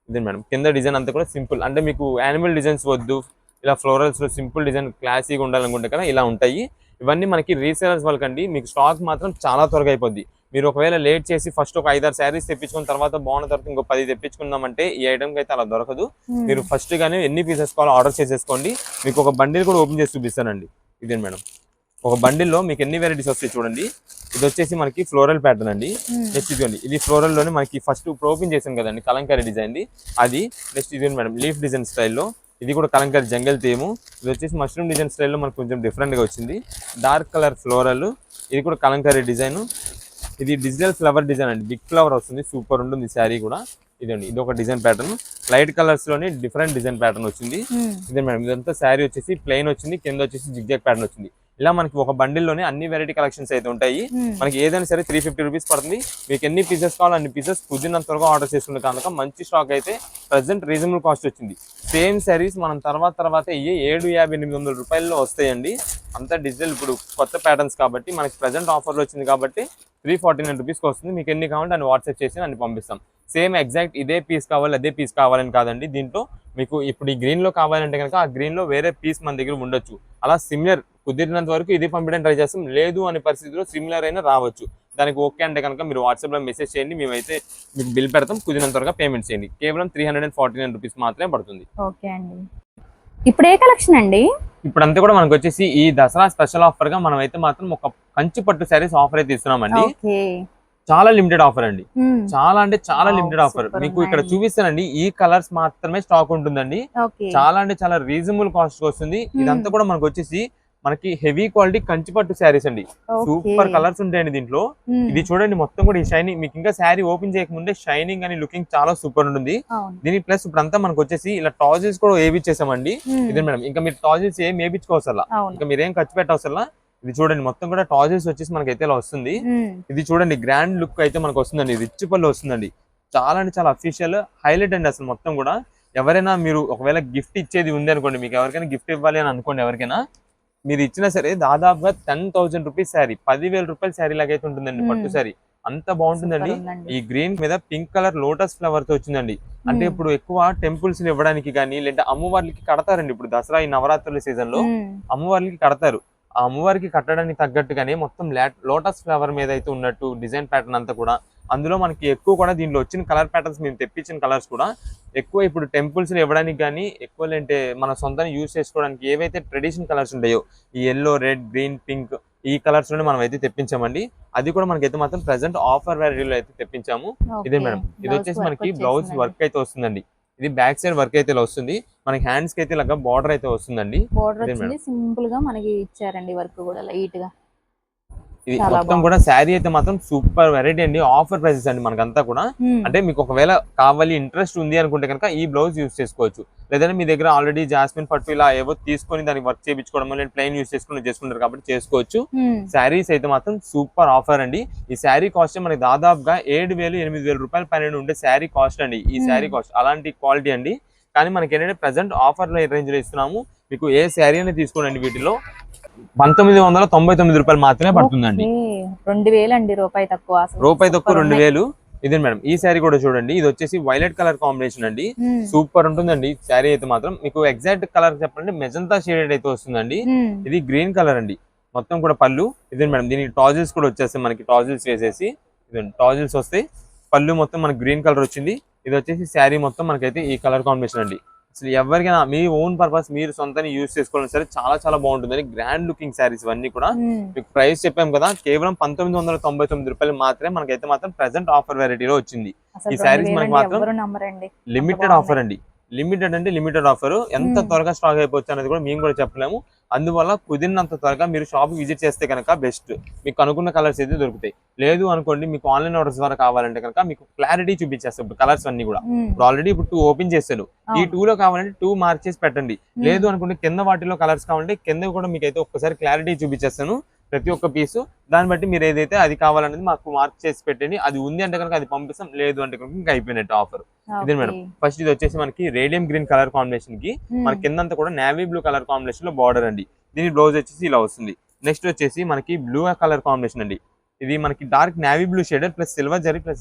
ఇదే మేడం? కింద డిజైన్ అంతా కూడా సింపుల్. అంటే మీకు యానిమల్ డిజైన్స్ వద్దు ఇలా ఫ్లోరల్స్లో సింపుల్ డిజైన్ క్లాసీగా ఉండాలనుకుంటే కదా ఇలా ఉంటాయి. ఇవన్నీ మనకి రీసేలర్స్ వాళ్ళకండి. మీకు స్టాక్ మాత్రం చాలా త్వరగా అయిపోద్ది. మీరు ఒకవేళ లేట్ చేసి ఫస్ట్ ఒక ఐదారు శారీస్ తెప్పించుకున్న తర్వాత బాగున్న తర్వాత ఇంకో పది తెప్పించుకుందామంటే ఈ ఐటమ్కి అయితే అలా దొరకదు. మీరు ఫస్ట్ గానే ఎన్ని పీసెస్ కావాలో ఆర్డర్ చేసేసుకోండి. మీకు ఒక బండిల్ కూడా ఓపెన్ చేసి చూపిస్తానండి. ఇదే మేడం? ఒక బండిల్లో మీకు ఎన్ని వెరైటీస్ వస్తాయి చూడండి. ఇది వచ్చేసి మనకి ఫ్లోరల్ ప్యాటర్న్ అండి. నెక్స్ట్ ఇదిగోండి. ఇది ఫ్లోరల్లోనే మనకి ఫస్ట్ ఓపెన్ చేసాం కదండి కలంకారీ డిజైన్ అది నెక్స్ట్ ఇది మేడం లీఫ్ డిజైన్ స్టైల్లో ఇది కూడా కలంకారీ జంగల్ థీము. ఇది వచ్చేసి మష్రూమ్ డిజైన్ స్టైల్లో మనకు కొంచెం డిఫరెంట్గా వచ్చింది. డార్క్ కలర్ ఫ్లోరల్ ఇది కూడా కలంకారీ డిజైన్. ఇది డిజిటల్ ఫ్లవర్ డిజైన్ అండి. బిగ్ ఫ్లవర్ వస్తుంది. సూపర్ ఉంటుంది శారీ కూడా. ఇదండి. ఇది ఒక డిజైన్ ప్యాటర్న్ లైట్ కలర్స్లోనే డిఫరెంట్ డిజైన్ ప్యాటర్న్ వచ్చింది. Hmm. ఇదే మేడం. ఇదంతా శారీ వచ్చేసి ప్లెయిన్ వచ్చింది. కింద వచ్చేసి జిగ్జాగ్ ప్యాటర్న్ వచ్చింది. ఇలా మనకి ఒక బండిల్లోనే అన్ని వెరైటీ కలెక్షన్స్ అయితే ఉంటాయి. మనకి ఏదైనా సరే త్రీ ఫిఫ్టీ రూపీస్ పడుతుంది. మీకు ఎన్ని పీసెస్ కావాలో అన్ని పీసెస్ కుదిరినంత త్వరగా ఆర్డర్ చేసుకున్న కనుక మంచి స్టాక్ అయితే ప్రజెంట్ రీజనబుల్ కాస్ట్ వచ్చింది. సేమ్ శారీస్ మనం తర్వాత తర్వాత ఇయ్యే ఏడు యాభై ఎనిమిది వందల రూపాయల్లో వస్తాయండి. అంతా డిజిటల్ ఇప్పుడు కొత్త ప్యాటర్న్స్ కాబట్టి మనకి ప్రజెంట్ ఆఫర్లో వచ్చింది కాబట్టి త్రీ ఫార్టీ నైన్ రూపీస్కి వస్తుంది. మీకు ఎన్ని కావాలంటే అని వాట్సాప్ చేసి అన్ని పంపిస్తాం. సేమ్ ఎగ్జాక్ట్ ఇదే పీస్ కావాలి అదే పీస్ కావాలని కాదండి. దీంట్లో మీకు ఇప్పుడు ఈ గ్రీన్లో కావాలంటే కనుక ఆ గ్రీన్లో వేరే పీస్ మన దగ్గర ఉండొచ్చు. అలా సిమిలర్ కుదిరినంత వరకు ఇది పంపించడానికి ట్రై చేస్తాం. లేదు అనే పరిస్థితిలో సిమిలర్ అయినా రావచ్చు. దానికి ఓకే అంటే కనుక మీరు వాట్సాప్లో మెసేజ్ చేయండి. మేమైతే మీకు బిల్ పెడతాం. కుదిరినంత వరకు పేమెంట్ చేయండి. కేవలం three hundred and forty nine rupees మాత్రమే పడుతుంది. ఓకే అండి. ఇప్పుడు ఏ కలెక్షన్ అండి? ఇప్పుడంతా కూడా మనకు వచ్చేసి ఈ దసరా స్పెషల్ ఆఫర్గా మనం అయితే మాత్రం ఒక కంచి పట్టు శారీస్ ఆఫర్ అయితే ఇస్తున్నామండి. చాలా లిమిటెడ్ ఆఫర్ అండి. చాలా అంటే చాలా లిమిటెడ్ ఆఫర్ మీకు ఇక్కడ. చూపిస్తానండి. ఈ కలర్స్ మాత్రమే స్టాక్ ఉంటుందండి. చాలా అంటే చాలా రీజనబుల్ కాస్ట్ వస్తుంది. ఇదంతా కూడా మనకు వచ్చేసి మనకి హెవీ క్వాలిటీ కంచి పట్టు శారీస్ అండి. సూపర్ కలర్స్ ఉంటాయండి దీంట్లో. ఇది చూడండి మొత్తం కూడా ఈ షైనింగ్ మీకు ఇంకా శారీ ఓపెన్ చేయకముందే షైనింగ్ అని లుకింగ్ చాలా సూపర్ ఉంటుంది. దీని ప్లస్ ఇప్పుడంతా మనకు వచ్చేసి ఇలా టాజెస్ కూడా వేయించేసామండి. ఇదే మేడం ఇంకా మీరు టాజెస్ ఏం వేయించుకోవసలా అవును. ఇంకా మీరేం ఖర్చు పెట్టవసలా ఇది చూడండి మొత్తం కూడా టాజెస్ వచ్చేసి మనకి అయితే ఇలా వస్తుంది. ఇది చూడండి గ్రాండ్ లుక్ అయితే మనకు వస్తుందండి. రిచ్ పళ్ళు వస్తుందండి. చాలా అంటే చాలా అఫీషియల్ హైలైట్ అండి అసలు మొత్తం కూడా. ఎవరైనా మీరు ఒకవేళ గిఫ్ట్ ఇచ్చేది ఉంది అనుకోండి మీకు ఎవరికైనా గిఫ్ట్ ఇవ్వాలి అని అనుకోండి ఎవరికైనా మీరు ఇచ్చినా సరే దాదాపుగా టెన్ థౌసండ్ రూపీస్ శారీ పదివేల రూపాయల శారీ లాగా అయితే ఉంటుందండి. పట్టు శారీ అంత బాగుంటుందండి. ఈ గ్రీన్ మీద పింక్ కలర్ లోటస్ ఫ్లవర్తో వచ్చిందండి అంటే. ఇప్పుడు ఎక్కువ టెంపుల్స్ ఇవ్వడానికి కానీ లేదా అమ్మవార్లకి కడతారండి ఇప్పుడు దసరా ఈ నవరాత్రుల సీజన్లో మ్మ్. అమ్మవారికి కడతారు ఆ అమ్మవారికి కట్టడానికి తగ్గట్టుగానే మొత్తం లోటస్ ఫ్లవర్ మీద అయితే ఉన్నట్టు డిజైన్ ప్యాటర్న్ అంతా కూడా అందులో మనకి ఎక్కువ కూడా దీనిలో వచ్చిన కలర్ ప్యాటర్న్స్ మేము తెప్పించిన కలర్స్ కూడా ఎక్కువ ఇప్పుడు టెంపుల్స్ ఇవ్వడానికి కానీ ఎక్కువ అంటే మన సొంతంగా యూస్ చేసుకోవడానికి ఏవైతే ట్రెడిషనల్ కలర్స్ ఉంటాయో ఈ ఎల్లో రెడ్ గ్రీన్ పింక్ ఈ కలర్స్లోనే మనం అయితే తెప్పించామండి. అది కూడా మనకైతే మాత్రం ప్రెసెంట్ ఆఫర్ వెరైటీలో అయితే తెప్పించాము. ఇదే. మేడం. ఇది వచ్చేసి మనకి బ్లౌజ్. వర్క్ అయితే వస్తుందండి. ఇది బ్యాక్ సైడ్ వర్క్ అయితే ఇలా వస్తుంది. మనకి హ్యాండ్స్కి అయితే ఇలాగా బార్డర్ అయితే వస్తుందండి. బోర్డర్ సింపుల్గా మనకి ఇచ్చారండి వర్క్ కూడా లైట్గా. ఇది మొత్తం. కూడా శారీ అయితే మాత్రం సూపర్ వెరైటీ అండి. ఆఫర్ ప్రైసెస్ అండి మనకంతా కూడా. అంటే మీకు ఒకవేళ కావాలి ఇంట్రెస్ట్ ఉంది అనుకుంటే కనుక ఈ బ్లౌజ్ యూస్ చేసుకోవచ్చు. లేదంటే మీ దగ్గర ఆల్రెడీ జాస్మిన్ పట్టు ఇలా ఏవో తీసుకొని దానికి వర్క్ చేయించుకోవడం లేదా ప్లెయిన్ యూస్ చేసుకుని చేసుకుంటారు కాబట్టి చేసుకోవచ్చు. శారీస్ అయితే మాత్రం సూపర్ ఆఫర్ అండి. ఈ శారీ కాస్ట్ మనకి దాదాపుగా ఏడు వేలు ఎనిమిది వేల రూపాయల పైన ఉండే శారీ కాస్ట్ అండి. ఈ. శారీ కాస్ట్ అలాంటి క్వాలిటీ అండి. కానీ మనకి ఏంటంటే ప్రెసెంట్ ఆఫర్లో రేంజ్లో ఇస్తున్నాము. మీకు ఏ శారీ అనేది తీసుకోండి వీటిలో. పంతొమ్మిది వందల తొంభై తొమ్మిది రూపాయలు మాత్రమే పడుతుందండి. రెండు వేలండి రూపాయి తక్కువ. రూపాయి తక్కువ రెండు. వేలు. ఇదే మేడం ఈ శారీ కూడా చూడండి. ఇది వచ్చేసి వైలెట్ కలర్ కాంబినేషన్ అండి. సూపర్ ఉంటుందండి శారీ అయితే మాత్రం. మీకు ఎగ్జాక్ట్ కలర్ చెప్పాలంటే మెజంతా షేడెడ్ అయితే వస్తుందండి. ఇది గ్రీన్ కలర్ అండి. మొత్తం కూడా పళ్ళు. ఇదే మేడం దీనికి టాజిల్స్ కూడా వచ్చేస్తాయి మనకి టాజిల్స్ వేసేసి. ఇదండి టాజిల్స్ వస్తాయి. పళ్ళు మొత్తం మనకి గ్రీన్ కలర్ వచ్చింది. ఇది వచ్చేసి శారీ మొత్తం మనకైతే ఈ కలర్ కాంబినేషన్ అండి. అసలు ఎవరికైనా మీ ఓన్ పర్పస్ మీరు సొంతంగా యూస్ చేసుకోవాలని సరే చాలా చాలా బాగుంటుంది గ్రాండ్ లుకింగ్ శారీస్ ఇవన్నీ కూడా మ్మ్. మీకు ప్రైస్ చెప్పాం కదా కేవలం పంతొమ్మిది వందల తొంభై తొమ్మిది రూపాయలు మాత్రమే మనకైతే మాత్రం ప్రెసెంట్ ఆఫర్ వెరైటీలో వచ్చింది ఈ sarees మనకి మాత్రం లిమిటెడ్. ఆఫర్ అండి లిమిటెడ్ అంటే లిమిటెడ్ ఆఫర్ ఎంత Hmm. త్వరగా స్టాక్ అయిపోవచ్చు అనేది కూడా మేము కూడా చెప్పలేము. అందువల్ల కుదిరినంత త్వరగా మీరు షాప్ విజిట్ చేస్తే కనుక బెస్ట్ మీకు అనుకున్న కలర్స్ అయితే దొరుకుతాయి. లేదు అనుకోండి మీకు ఆన్లైన్ ఆర్డర్స్ ద్వారా కావాలంటే కనుక మీకు క్లారిటీ చూపించేస్తాం. ఇప్పుడు కలర్స్ అన్ని కూడా. మ్మ్. ఇప్పుడు ఆల్రెడీ ఇప్పుడు టూ ఓపెన్ చేశాను ఈ. టూ లో కావాలంటే టూ మార్చేసి పెట్టండి. మ్మ్. లేదు అనుకుంటే కింద వాటిలో కలర్స్ కావాలంటే కింద కూడా మీకు అయితే ఒక్కసారి క్లారిటీ చూపించేస్తాను. ప్రతి ఒక్క పీసు. దాన్ని బట్టి మీరు ఏదైతే అది కావాలనేది మాకు మార్క్ చేసి పెట్టండి. అది ఉంది అంటే కనుక అది పంపిస్తాం. లేదు అంటే కనుక ఇంకా అయిపోయినట్టు ఆఫర్ ఇదే మేడం. ఫస్ట్ ఇది వచ్చేసి మనకి రేడియం గ్రీన్ కలర్ కాంబినేషన్కి మ్మ్. మన కిందంతా కూడా నేవీ బ్లూ కలర్ కాంబినేషన్లో బార్డర్ అండి. దీని బ్లౌజ్ వచ్చేసి ఇలా వస్తుంది. నెక్స్ట్ వచ్చేసి మనకి బ్లూ కలర్ కాంబినేషన్ అండి. ఇది మనకి dark navy blue shade plus silver zari plus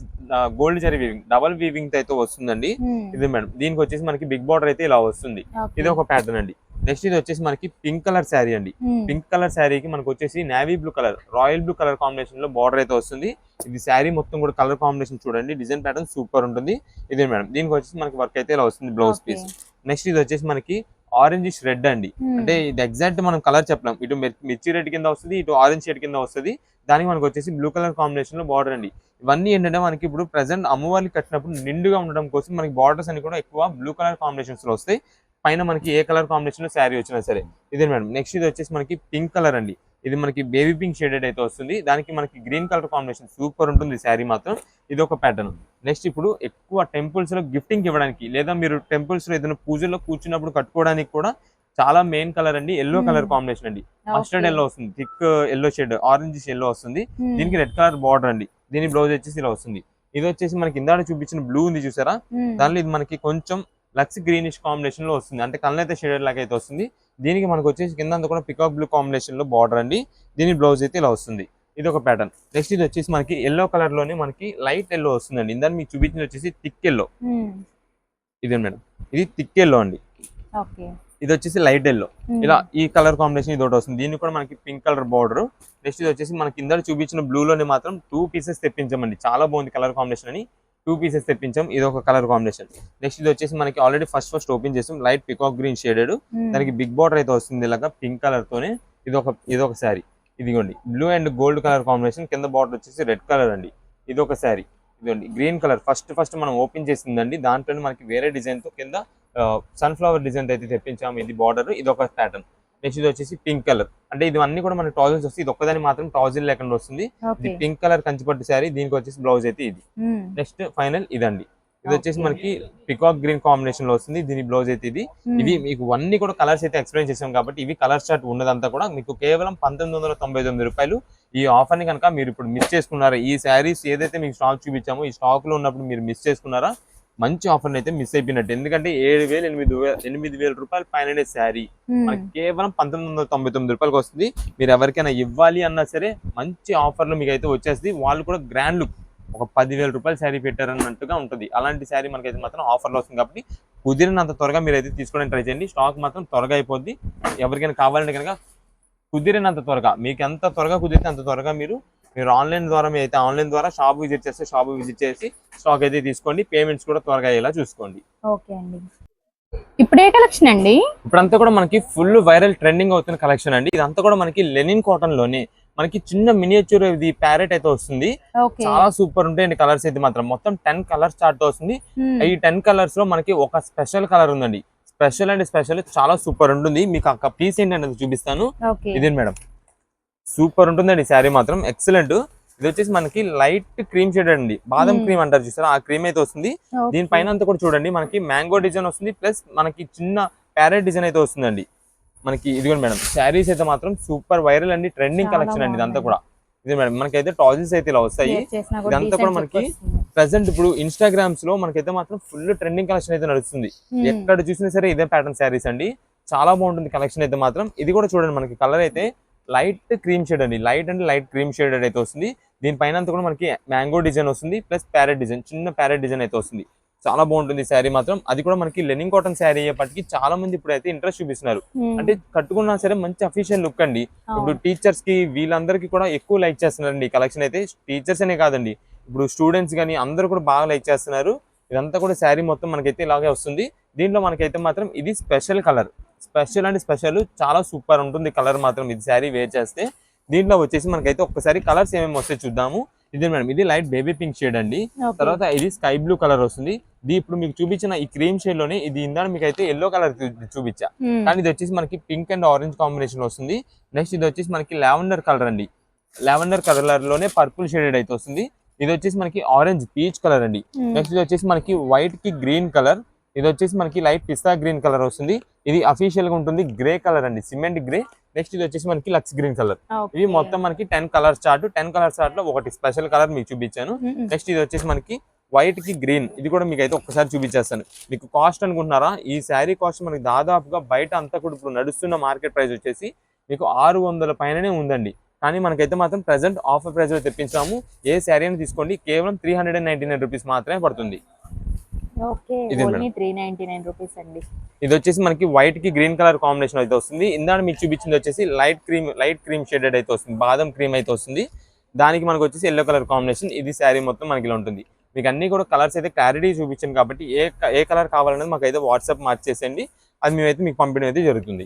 gold zari weaving double weaving అయితే వస్తుందండి. మ్మ్. ఇది మేడం. దీనికి వచ్చేసి మనకి బిగ్ బార్డర్ అయితే ఇలా వస్తుంది. ఇది ఒక ప్యాటర్న్ అండి. నెక్స్ట్ ఇది వచ్చేసి మనకి పింక్ కలర్ శారీ అండి. మ్మ్. పింక్ కలర్ శారీకి మనకు వచ్చేసి navy blue colour royal blue colour కాంబినేషన్లో బార్డర్ అయితే వస్తుంది. ఇది శారీ మొత్తం కూడా కలర్ కాంబినేషన్ చూడండి డిజైన్ ప్యాటర్న్ సూపర్ ఉంటుంది. ఇదే మేడం దీనికి వచ్చేసి మనకి వర్క్ అయితే ఇలా వస్తుంది బ్లౌజ్. పీస్ నెక్స్ట్ ఇది వచ్చేసి మనకి ఆరెంజ్ రెడ్ అండి. మ్మ్. అంటే ఇది ఎగ్జాక్ట్ మనం కలర్ చెప్పలేం. ఇటు మిర్- మిర్చి రెడ్ కింద వస్తుంది ఇటు ఆరెంజ్ షేడ్ కింద వస్తుంది. దానికి మనకు వచ్చేసి బ్లూ కలర్ కాంబినేషన్లో బార్డర్ అండి. ఇవన్నీ ఏంటంటే మనకి ఇప్పుడు ప్రెసెంట్ అమ్మవారికి కట్టినప్పుడు నిండుగా ఉండడం కోసం మనకి బార్డర్స్ అన్ని కూడా ఎక్కువ బ్లూ కలర్ కాంబినేషన్స్లో వస్తాయి. పైన మనకి ఏ కలర్ కాంబినేషన్లో శారీ వచ్చినా సరే. ఇదే మేడం. నెక్స్ట్ ఇది వచ్చేసి మనకి పింక్ కలర్ అండి. ఇది మనకి బేబీ పింక్ షేడెడ్ అయితే వస్తుంది. దానికి మనకి గ్రీన్ కలర్ కాంబినేషన్ సూపర్ ఉంటుంది శారీ మాత్రం. ఇది ఒక ప్యాటర్న్. నెక్స్ట్ ఇప్పుడు ఎక్కువ టెంపుల్స్లో గిఫ్టింగ్ ఇవ్వడానికి లేదా మీరు టెంపుల్స్లో ఏదైనా పూజల్లో కూర్చున్నప్పుడు కట్టుకోవడానికి కూడా చాలా మెయిన్ కలర్ అండి. ఎల్లో. కలర్ కాంబినేషన్ అండి. మస్టర్డ్. ఎల్లో వస్తుంది. Thick yellow shade orange yellow వస్తుంది. దీనికి రెడ్ కలర్ బార్డర్ అండి. దీని బ్లౌజ్ వచ్చేసి ఇలా వస్తుంది. ఇది వచ్చేసి మనకి ఇందాక చూపించిన బ్లూ ఉంది చూసారా. దానిలో ఇది మనకి కొంచెం లక్స్ గ్రీనిష్ కాంబినేషన్లో వస్తుంది. అంటే కళ్ళైతే షేడెడ్ లాగా అయితే వస్తుంది. దీనికి మనకు వచ్చేసి కింద అంతా కూడా పికాక్ బ్లూ కాంబినేషన్లో బార్డర్ అండి. దీని బ్లౌజ్ అయితే ఇలా వస్తుంది. ఇది ఒక ప్యాటర్న్ నెక్స్ట్ ఇది వచ్చేసి మనకి ఎల్లో కలర్లోనే మనకి లైట్ ఎల్లో వస్తుందండి. ఇందాక మీకు చూపించింది వచ్చేసి థిక్ ఎల్లో. ఇదే మేడం? ఇది థిక్ ఎల్లో అండి. ఇది వచ్చేసి లైట్ ఎల్లో మ్మ్. ఇలా ఈ కలర్ కాంబినేషన్ ఇది ఒకటి వస్తుంది. దీనికి కూడా మనకి పింక్ కలర్ బార్డర్ నెక్స్ట్ ఇది వచ్చేసి మనకి కింద చూపించిన బ్లూ లోనే మాత్రం టూ పీసెస్ తెప్పించామండి. చాలా బాగుంది కలర్ కాంబినేషన్ అని. టూ పీసెస్ తెప్పించాం. ఇది ఒక కలర్ కాంబినేషన్ నెక్స్ట్ ఇది వచ్చేసి మనకి ఆల్రెడీ ఫస్ట్ ఫస్ట్ ఓపెన్ చేసాం. Light peacock green shaded. దానికి బిగ్ బార్డర్ అయితే వస్తుంది ఇలాగా పింక్ కలర్ తోనే ఇది ఒక ఇది ఒక శారీ ఇదిగోండి. Blue and gold colour combination కింద బార్డర్ వచ్చేసి రెడ్ కలర్ అండి. ఇది ఒక శారీ ఇదిగోండి. గ్రీన్ కలర్ ఫస్ట్ ఫస్ట్ మనం ఓపెన్ చేసిందండి. దాంట్లో మనకి వేరే డిజైన్తో కింద సన్ఫ్లవర్ డిజైన్ అయితే తెప్పించాము. ఇది బార్డర్ ఇది ఒక ప్యాటర్న్ నెక్స్ట్ ఇది వచ్చేసి పింక్ కలర్ అంటే ఇది అన్ని కూడా మనకి ట్రాజల్స్ వస్తుంది ఇది ఒక్కదాని మాత్రం ట్రాజల్ లేకుండా వస్తుంది. ఇది పింక్ కలర్ కంచిపట్టు శారీ దీనికి వచ్చేసి బ్లౌజ్ అయితే ఇది. నెక్స్ట్ ఫైనల్ ఇదండి. ఇది వచ్చేసి. మనకి పికాక్ గ్రీన్ కాంబినేషన్లో వస్తుంది. దీని బ్లౌజ్ అయితే ఇది. మ్మ్. ఇవి మీకు అన్ని కూడా కలర్స్ అయితే ఎక్స్ప్లెయిన్ చేసాం కాబట్టి ఇవి కలర్ చార్ట్ ఉన్నదంతా కూడా మీకు కేవలం పంతొమ్మిది వందల తొంభై తొమ్మిది రూపాయలు. ఈ ఆఫర్ని కనుక మీరు ఇప్పుడు మిస్ చేసుకున్నారా? ఈ శారీస్ ఏదైతే మీకు స్టాక్ చూపించామో ఈ స్టాక్లో ఉన్నప్పుడు మీరు మిస్ చేసుకున్నారా? మంచి ఆఫర్ అయితే మిస్ అయిపోయినట్టు. ఎందుకంటే ఏడు వేలు ఎనిమిది వేల ఎనిమిది వేల రూపాయలు పైన శారీ. మనకి కేవలం పంతొమ్మిది వందల తొంభై తొమ్మిది రూపాయలకి వస్తుంది. మీరు ఎవరికైనా ఇవ్వాలి అన్నా సరే మంచి ఆఫర్లు మీకు అయితే వచ్చేస్తుంది. వాళ్ళు కూడా గ్రాండ్ లుక్. ఒక పదివేల రూపాయలు శారీ పెట్టారన్నట్టుగా ఉంటుంది. అలాంటి శారీ మనకైతే మాత్రం ఆఫర్లో వస్తుంది కాబట్టి కుదిరినంత త్వరగా మీరు అయితే తీసుకోవడానికి ట్రై చేయండి. స్టాక్ మాత్రం త్వరగా అయిపోద్ది. ఎవరికైనా కావాలంటే కనుక కుదిరినంత త్వరగా మీకు ఎంత త్వరగా కుదిరితే అంత త్వరగా మీరు మీరు ఆన్లైన్ ద్వారా మీ అయితే ఆన్లైన్ ద్వారా షాప్ విజిట్ చేస్తే షాప్ విజిట్ చేసి స్టాక్ అయితే తీసుకోండి. పేమెంట్స్ కూడా త్వరగా అయ్యేలా చూసుకోండి. ఓకే అండి. ఇప్పుడు కలెక్షన్ అండి? ఇప్పుడంతా కూడా మనకి ఫుల్ వైరల్ ట్రెండింగ్ అవుతున్న కలెక్షన్ అండి. ఇదంతా కూడా మనకి లెనిన్ కాటన్లోనే మనకి చిన్న మినియేచర్ ఇది ప్యారెట్ అయితే వస్తుంది. చాలా సూపర్ ఉంటాయండి కలర్స్ అయితే మాత్రం. మొత్తం టెన్ కలర్స్ చార్ట్ వస్తుంది. ఈ టెన్ కలర్స్లో మనకి ఒక స్పెషల్ కలర్ ఉందండి. స్పెషల్ అండ్ స్పెషల్ చాలా సూపర్ ఉంటుంది. మీకు ఒక పీస్ ఏంటనేది చూపిస్తాను. ఓకే. ఇదే మేడం? సూపర్ ఉంటుందండి శారీ మాత్రం. ఎక్సలెంట్ ఇది వచ్చేసి మనకి లైట్ క్రీమ్ షేడ్ అండి. బాదం Hmm. క్రీమ్ అంటారు చూసారా? ఆ క్రీమ్ అయితే వస్తుంది. ఓకే. దీని పైన అంతా కూడా చూడండి. మనకి మ్యాంగో డిజైన్ వస్తుంది ప్లస్ మనకి చిన్న ప్యారెట్ డిజైన్ అయితే వస్తుందండి. మనకి ఇదిగోండి మేడం శారీస్ అయితే మాత్రం సూపర్ వైరల్ అండి ట్రెండింగ్ కలెక్షన్ అండి ఇదంతా. కూడా. ఇది మేడం మనకైతే టాజిల్స్ అయితే ఇలా వస్తాయి. ఇదంతా కూడా మనకి. ప్రెసెంట్ ఇప్పుడు ఇన్స్టాగ్రామ్స్లో మనకైతే మాత్రం ఫుల్ ట్రెండింగ్ కలెక్షన్ అయితే నడుస్తుంది. మ్మ్. ఎక్కడ చూసినా సరే ఇదే ప్యాటర్న్ శారీస్ అండి. చాలా బాగుంటుంది కలెక్షన్ అయితే మాత్రం. ఇది కూడా చూడండి మనకి కలర్ అయితే లైట్ క్రీమ్ షేడ్ అండి. Light and light cream shade అయితే వస్తుంది. దీనిపైన అంతా కూడా మనకి మ్యాంగో డిజైన్ వస్తుంది ప్లస్ ప్యారెట్ డిజైన్ చిన్న ప్యారెట్ డిజైన్ అయితే వస్తుంది. చాలా బాగుంటుంది శారీ మాత్రం. అది కూడా మనకి లెనింగ్ కాటన్ శారీ అయ్యేపటికి చాలా మంది ఇప్పుడు అయితే ఇంట్రెస్ట్ చూపిస్తున్నారు. అంటే కట్టుకున్నా సరే మంచి అఫీషియల్ లుక్ అండి. ఇప్పుడు. టీచర్స్కి వీళ్ళందరికీ కూడా ఎక్కువ లైక్ చేస్తున్నారండి కలెక్షన్ అయితే. టీచర్స్ అనే కాదండి. ఇప్పుడు స్టూడెంట్స్ కానీ అందరూ కూడా బాగా లైక్ చేస్తున్నారు. ఇదంతా కూడా శారీ మొత్తం మనకైతే ఇలాగే వస్తుంది. దీంట్లో మనకైతే మాత్రం ఇది special colour. Special and special. చాలా సూపర్ ఉంటుంది కలర్ మాత్రం ఇది శారీ వేర్ చేస్తే. దీంట్లో వచ్చేసి మనకైతే ఒక్కసారి కలర్స్ ఏమేమి వస్తాయి చూద్దాము. ఇది మేడం ఇది లైట్ బేబీ పింక్ షేడ్ అండి. తర్వాత ఇది స్కై బ్లూ కలర్ వస్తుంది. ఇది ఇప్పుడు మీకు చూపించిన ఈ క్రీమ్ షేడ్లోనే ఇది ఇందా మీకు అయితే ఎల్లో కలర్ చూపించా. కానీ ఇది వచ్చేసి మనకి పింక్ అండ్ ఆరెంజ్ కాంబినేషన్ వస్తుంది. నెక్స్ట్ ఇది వచ్చేసి మనకి లావెండర్ కలర్ అండి. లావెండర్ కలర్లోనే పర్పుల్ షేడెడ్ అయితే వస్తుంది. ఇది వచ్చేసి మనకి ఆరెంజ్ పీచ్ కలర్ అండి. నెక్స్ట్ ఇది వచ్చేసి మనకి వైట్కి గ్రీన్ కలర్. ఇది వచ్చేసి మనకి లైట్ పిస్తా గ్రీన్ కలర్ వస్తుంది. ఇది అఫీషియల్గా ఉంటుంది. గ్రే కలర్ అండి. సిమెంట్ గ్రే నెక్స్ట్ ఇది వచ్చేసి మనకి లక్స్ గ్రీన్ కలర్. ఇవి మొత్తం మనకి ten colours chart ten colour చార్ట్లో ఒకటి స్పెషల్ కలర్ మీకు చూపించాను. నెక్స్ట్ ఇది వచ్చేసి మనకి వైట్కి గ్రీన్ ఇది కూడా మీకు అయితే ఒక్కసారి చూపించేస్తాను. మీకు కాస్ట్ అనుకుంటున్నారా? ఈ శారీ కాస్ట్ మనకి దాదాపుగా బయట అంతా కూడా ఇప్పుడు నడుస్తున్న మార్కెట్ ప్రైస్ వచ్చేసి మీకు ఆరు వందల పైననే ఉందండి. కానీ మనకైతే మాత్రం ప్రెసెంట్ ఆఫర్ ప్రైస్లో తెప్పించాము. ఏ శారీ అని తీసుకోండి. కేవలం three hundred and ninety nine rupees మాత్రమే పడుతుంది. ఇదే వచ్చేసి మనకి వైట్కి గ్రీన్ కలర్ కాంబినేషన్ అయితే వస్తుంది. ఇందాక మీకు చూపించింది వచ్చేసి light cream light cream shaded అయితే వస్తుంది. బాదం క్రీమ్ అయితే వస్తుంది. దానికి మనకు వచ్చేసి ఎల్లో కలర్ కాంబినేషన్ ఇది శారీ మొత్తం మనకి ఇలా ఉంటుంది. మీకు అన్ని కూడా కలర్స్ అయితే క్లారిటీ చూపించాను కాబట్టి ఏ ఏ కలర్ కావాలనేది మాకు అయితే వాట్సాప్ మార్చేసేయండి అది మేమైతే మీకు పంపించడం అయితే జరుగుతుంది.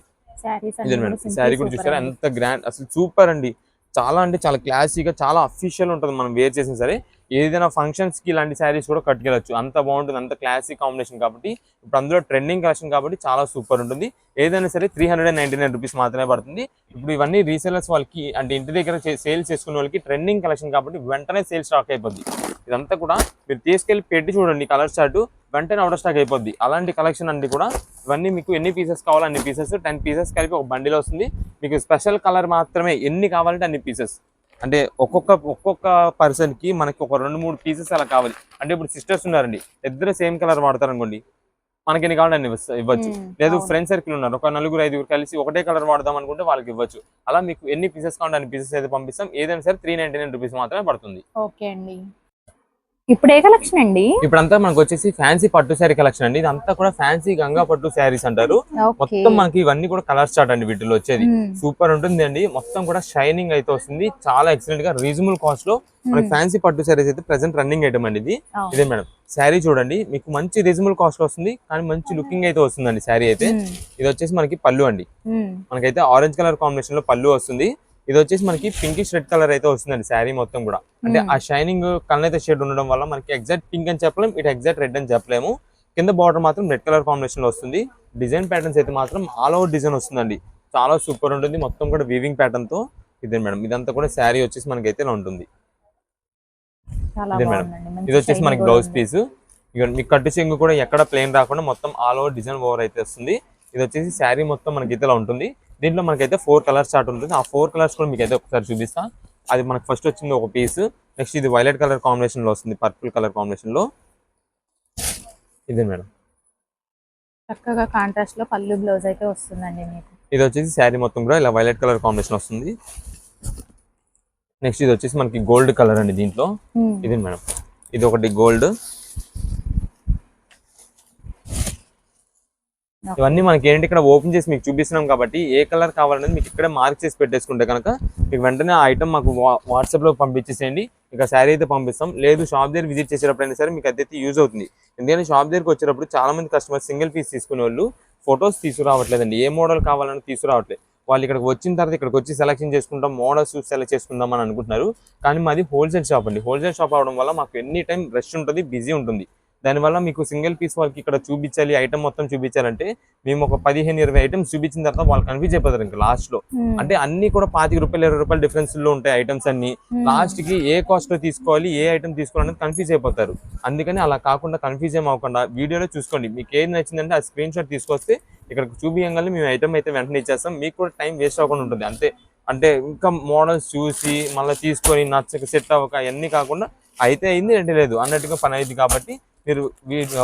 శారీ కూడా చూసారా? ఎంత గ్రాండ్ అసలు సూపర్ అండి. చాలా అంటే చాలా క్లాసీగా చాలా అఫీషియల్ ఉంటుంది మనం వేర్ చేసిన సరే. ఏదైనా ఫంక్షన్స్కి ఇలాంటి శారీస్ కూడా కట్టుకెళ్ళచ్చు. అంత బాగుంటుంది అంత క్లాసిక్ కాంబినేషన్ కాబట్టి. ఇప్పుడు అందులో ట్రెండింగ్ కలెక్షన్ కాబట్టి చాలా సూపర్ ఉంటుంది. ఏదైనా సరే three hundred and ninety nine rupees మాత్రమే పడుతుంది. ఇప్పుడు ఇవన్నీ రీసెలర్స్ వాళ్ళకి అంటే ఇంటి దగ్గర సేల్స్ చేసుకునే వాళ్ళకి ట్రెండింగ్ కలెక్షన్ కాబట్టి వెంటనే సేల్ స్టాక్ అయిపోద్ది. ఇదంతా కూడా మీరు తీసుకెళ్ళి పెట్టి చూడండి కలర్ చార్ట్ వెంటనే అవుట్ స్టాక్ అయిపోద్ది. అలాంటి కలెక్షన్ అన్ని కూడా ఇవన్నీ మీకు ఎన్ని పీసెస్ కావాలో అన్ని పీసెస్ టెన్ పీసెస్ కలిపి ఒక బండిలో వస్తుంది. మీకు స్పెషల్ కలర్ మాత్రమే ఎన్ని కావాలంటే అన్ని పీసెస్ అంటే ఒక్కొక్క ఒక్కొక్క పర్సన్కి మనకి ఒక రెండు మూడు పీసెస్ అలా కావాలి. అంటే ఇప్పుడు సిస్టర్స్ ఉన్నారండి. ఇద్దరు సేమ్ కలర్ వాడతారు అనుకోండి. మనకి ఎన్ని ఇవ్వ- ఇవ్వచ్చు. లేదు ఫ్రెండ్ సర్కిల్ ఉన్నారు. ఒక నలుగురు ఐదుగురు కలిసి ఒకటే కలర్ వాడదాం అనుకుంటే వాళ్ళకి ఇవ్వచ్చు. అలా మీకు ఎన్ని పీసెస్ కావాలంటే అన్ని పీసెస్ అయితే పంపిస్తాం. ఏదైనా సరే త్రీ నైన్టీ నైన్ రూపీస్ మాత్రమే పడుతుంది. ఓకే అండి. ఇప్పుడు ఏ కలెక్షన్ అండి? ఇప్పుడంతా మనకు వచ్చేసి ఫ్యాన్సీ పట్టు శారీ కలెక్షన్ అండి. ఇదంతా కూడా ఫ్యాన్సీ గంగా పట్టు శారీస్ అంటారు. మొత్తం మనకి ఇవన్నీ కూడా కలర్ స్టార్ట్ అండి వీటిలో వచ్చేది. సూపర్ ఉంటుంది అండి మొత్తం కూడా షైనింగ్ అయితే వస్తుంది. చాలా ఎక్సలెంట్గా రీజనబుల్ కాస్ట్లో మనకి ఫ్యాన్సీ పట్టు శారీస్ అయితే ప్రెసెంట్ రన్నింగ్ ఐటమ్ అండి ఇది. ఇదే మేడం. శారీ చూడండి. మీకు మంచి రీజనబుల్ కాస్ట్లో వస్తుంది. కానీ మంచి లుకింగ్ అయితే వస్తుందండి శారీ అయితే. ఇది వచ్చేసి మనకి పళ్ళు అండి. మనకైతే ఆరెంజ్ కలర్ కాంబినేషన్లో పళ్ళు వస్తుంది. ఇది వచ్చేసి మనకి పింకిష్ రెడ్ కలర్ అయితే వస్తుందండి శారీ మొత్తం కూడా. అంటే ఆ షైనింగ్ కలర్ షేడ్ ఉండడం వల్ల మనకి ఎగ్జాక్ట్ పింక్ అని చెప్పలేము ఇటు ఎగ్జాక్ట్ రెడ్ అని చెప్పలేము. కింద బార్డర్ మాత్రం రెడ్ కలర్ కాంబినేషన్లో వస్తుంది. డిజైన్ ప్యాటర్న్స్ అయితే మాత్రం ఆల్ ఓవర్ డిజైన్ వస్తుందండి. చాలా సూపర్ ఉంటుంది మొత్తం కూడా వీవింగ్ ప్యాటర్న్తో. ఇదే మేడం ఇదంతా కూడా శారీ వచ్చేసి మనకైతే ఇలా ఉంటుంది. ఇదే మేడం. ఇది వచ్చేసి మనకి బ్లౌజ్. పీస్ ఇక మీకు కట్టు చెంగు కూడా ఎక్కడ ప్లేన్ రాకుండా మొత్తం ఆల్ ఓవర్ డిజైన్ ఓవర్ అయితే వస్తుంది. ఇది వచ్చేసి శారీ మొత్తం మనకి అయితే ఇలా ఉంటుంది. దీంట్లో మనకైతే ఫోర్ కలర్స్ చార్ట్ ఉంటుంది. ఆ ఫోర్ కలర్స్ కూడా మీకు అయితే ఒకసారి చూపిస్తా. అది మనకి ఫస్ట్ వచ్చింది ఒక పీస్ నెక్స్ట్ ఇది వైలెట్ కలర్ కాంబినేషన్లో వస్తుంది పర్పుల్ కలర్ కాంబినేషన్లో. ఇదే మేడం. చక్కగా కాంట్రాస్ట్లో పళ్ళు బ్లౌజ్ అయితే వస్తుందండి మీకు. ఇది వచ్చేసి శారీ మొత్తం కూడా ఇలా వైలెట్ కలర్ కాంబినేషన్ వస్తుంది. నెక్స్ట్ ఇది వచ్చేసి మనకి గోల్డ్ కలర్ అండి దీంట్లో. ఇది మేడం. ఇది ఒకటి గోల్డ్ ఇవన్నీ మనకి ఏంటి ఇక్కడ ఓపెన్ చేసి మీకు చూపిస్తున్నాం కాబట్టి ఏ కలర్ కావాలనేది మీకు ఇక్కడ మార్క్ చేసి పెట్టేసుకుంటే కనుక మీకు వెంటనే ఆ ఐటమ్ మాకు వాట్సాప్లో పంపించేసేయండి. ఇక శారీ అయితే పంపిస్తాం. లేదు షాప్ దగ్గర విజిట్ చేసేటప్పుడైనా సరే మీకు అదైతే యూజ్ అవుతుంది. ఎందుకంటే షాప్ దగ్గరికి వచ్చేటప్పుడు చాలా మంది కస్టమర్స్ సింగిల్ పీస్ తీసుకునే వాళ్ళు ఫొటోస్ తీసుకురావట్లేదండి. ఏ మోడల్ కావాలని తీసుకురావట్లేదు. వాళ్ళు ఇక్కడికి వచ్చిన తర్వాత ఇక్కడికి వచ్చి సెలెక్షన్ చేసుకుంటాం మోడల్స్ సెలెక్ట్ చేసుకుందాం అని అనుకుంటున్నారు. కానీ మాది హోల్సేల్ షాప్ అండి. హోల్సేల్ షాప్ అవడం వల్ల మాకు ఎనీ టైం రష్ ఉంటుంది బిజీ ఉంటుంది. దానివల్ల మీకు సింగిల్ పీస్ వాళ్ళకి ఇక్కడ చూపించాలి ఐటమ్ మొత్తం చూపించాలంటే మేము ఒక పదిహేను ఇరవై ఐటమ్స్ చూపించిన తర్వాత వాళ్ళు కన్ఫ్యూజ్ అయిపోతారు ఇంకా లాస్ట్లో. అంటే అన్ని కూడా పాతిక రూపాయలు ఇరవై రూపాయలు డిఫరెన్స్లో ఉంటాయి ఐటమ్స్ అన్ని. లాస్ట్కి ఏ కాస్ట్లో తీసుకోవాలి ఏ ఐటమ్ తీసుకోవాలని కన్ఫ్యూజ్ అయిపోతారు. అందుకని అలా కాకుండా కన్ఫ్యూజ్ ఏం అవ్వకుండా వీడియోలో చూసుకోండి. మీకు ఏది నచ్చిందంటే ఆ స్క్రీన్ షాట్ తీసుకొస్తే ఇక్కడ చూపించగానే మేము ఐటమ్ అయితే వెంటనే ఇచ్చేస్తాం. మీకు కూడా టైం వేస్ట్ అవ్వకుండా ఉంటుంది. అంతే. అంటే ఇంకా మోడల్స్ చూసి మళ్ళీ తీసుకొని నచ్చక సెట్ అవ్వక అవన్నీ కాకుండా అయితే అయింది అంటే లేదు. అన్నట్టుగా పని అయింది కాబట్టి మీరు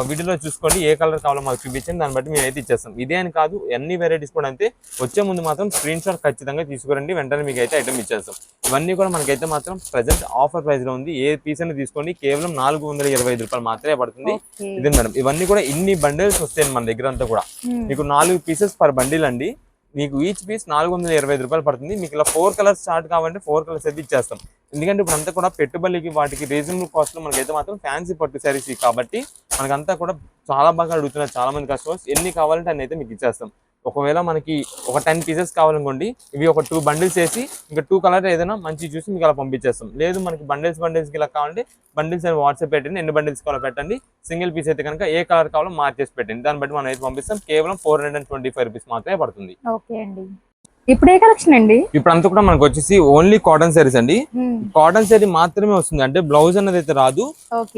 వీడియోలో చూసుకోండి ఏ కలర్ కావాలో మాకు చూపించండి దాన్ని బట్టి మేము అయితే ఇచ్చేస్తాం. ఇదే అని కాదు అన్ని వెరైటీస్ కూడా అంతే. వచ్చే ముందు మాత్రం స్క్రీన్ షాట్ ఖచ్చితంగా తీసుకురండి వెంటనే మీకు అయితే ఐటమ్ ఇచ్చేస్తాం. ఇవన్నీ కూడా మనకైతే మాత్రం ప్రజెంట్ ఆఫర్ ప్రైస్లో ఉంది. ఏ పీస్ అని తీసుకోండి కేవలం నాలుగు వందల ఇరవై ఐదు రూపాయలు మాత్రమే పడుతుంది. ఇదే మేడం. ఇవన్నీ కూడా ఇన్ని బండిల్స్ వస్తాయి మన దగ్గర అంతా కూడా. మీకు నాలుగు పీసెస్ పర్ బండిల్ అండి. మీకు ఈచ్ పీస్ నాలుగు వందల ఇరవై ఐదు రూపాయలు పడుతుంది. మీకు ఇలా ఫోర్ కలర్స్ స్టార్ట్ కావాలంటే ఫోర్ కలర్స్ అయితే ఇచ్చేస్తాం. ఎందుకంటే ఇప్పుడు అంతా కూడా పెట్టుబడికి వాటికి రీజనబుల్ కాస్ట్లో మనకైతే మాత్రం ఫ్యాన్సీ పట్టు శారీస్ కాబట్టి మనకంతా కూడా చాలా బాగా అడుగుతున్నారు చాలా మంది కస్టమర్స్ ఎన్ని కావాలంటే అన్ని అయితే మీకు ఇచ్చేస్తాం. ఒకవేళ మనకి ఒక టెన్ పీసెస్ కావాలనుకోండి ఇవి ఒక టూ బండిల్స్ వేసి ఇంకా టూ కలర్ ఏదైనా మంచి చూసి మీకు అలా పంపించేస్తాం. లేదు మనకి బండిల్స్ బండిల్స్ ఇలా కావాలంటే బండిల్స్ అని వాట్సాప్ పెట్టండి ఎన్ని బండిల్స్ కావాలో పెట్టండి. సింగిల్ పీస్ అయితే కనుక ఏ కలర్ కావాలో మార్చేసి పెట్టండి. దాన్ని బట్టి మనం అయితే పంపిస్తాం? కేవలం four hundred and twenty five rupees మాత్రమే పడుతుంది. ఓకే అండి. ఇప్పుడు ఏ కలెక్షన్ అండి. ఇప్పుడు అంతా కూడా మనకు వచ్చేసి ఓన్లీ కాటన్ శారీస్ అండి. కాటన్ శారీ మాత్రమే వస్తుంది. అంటే బ్లౌజ్ అన్నది అయితే రాదు.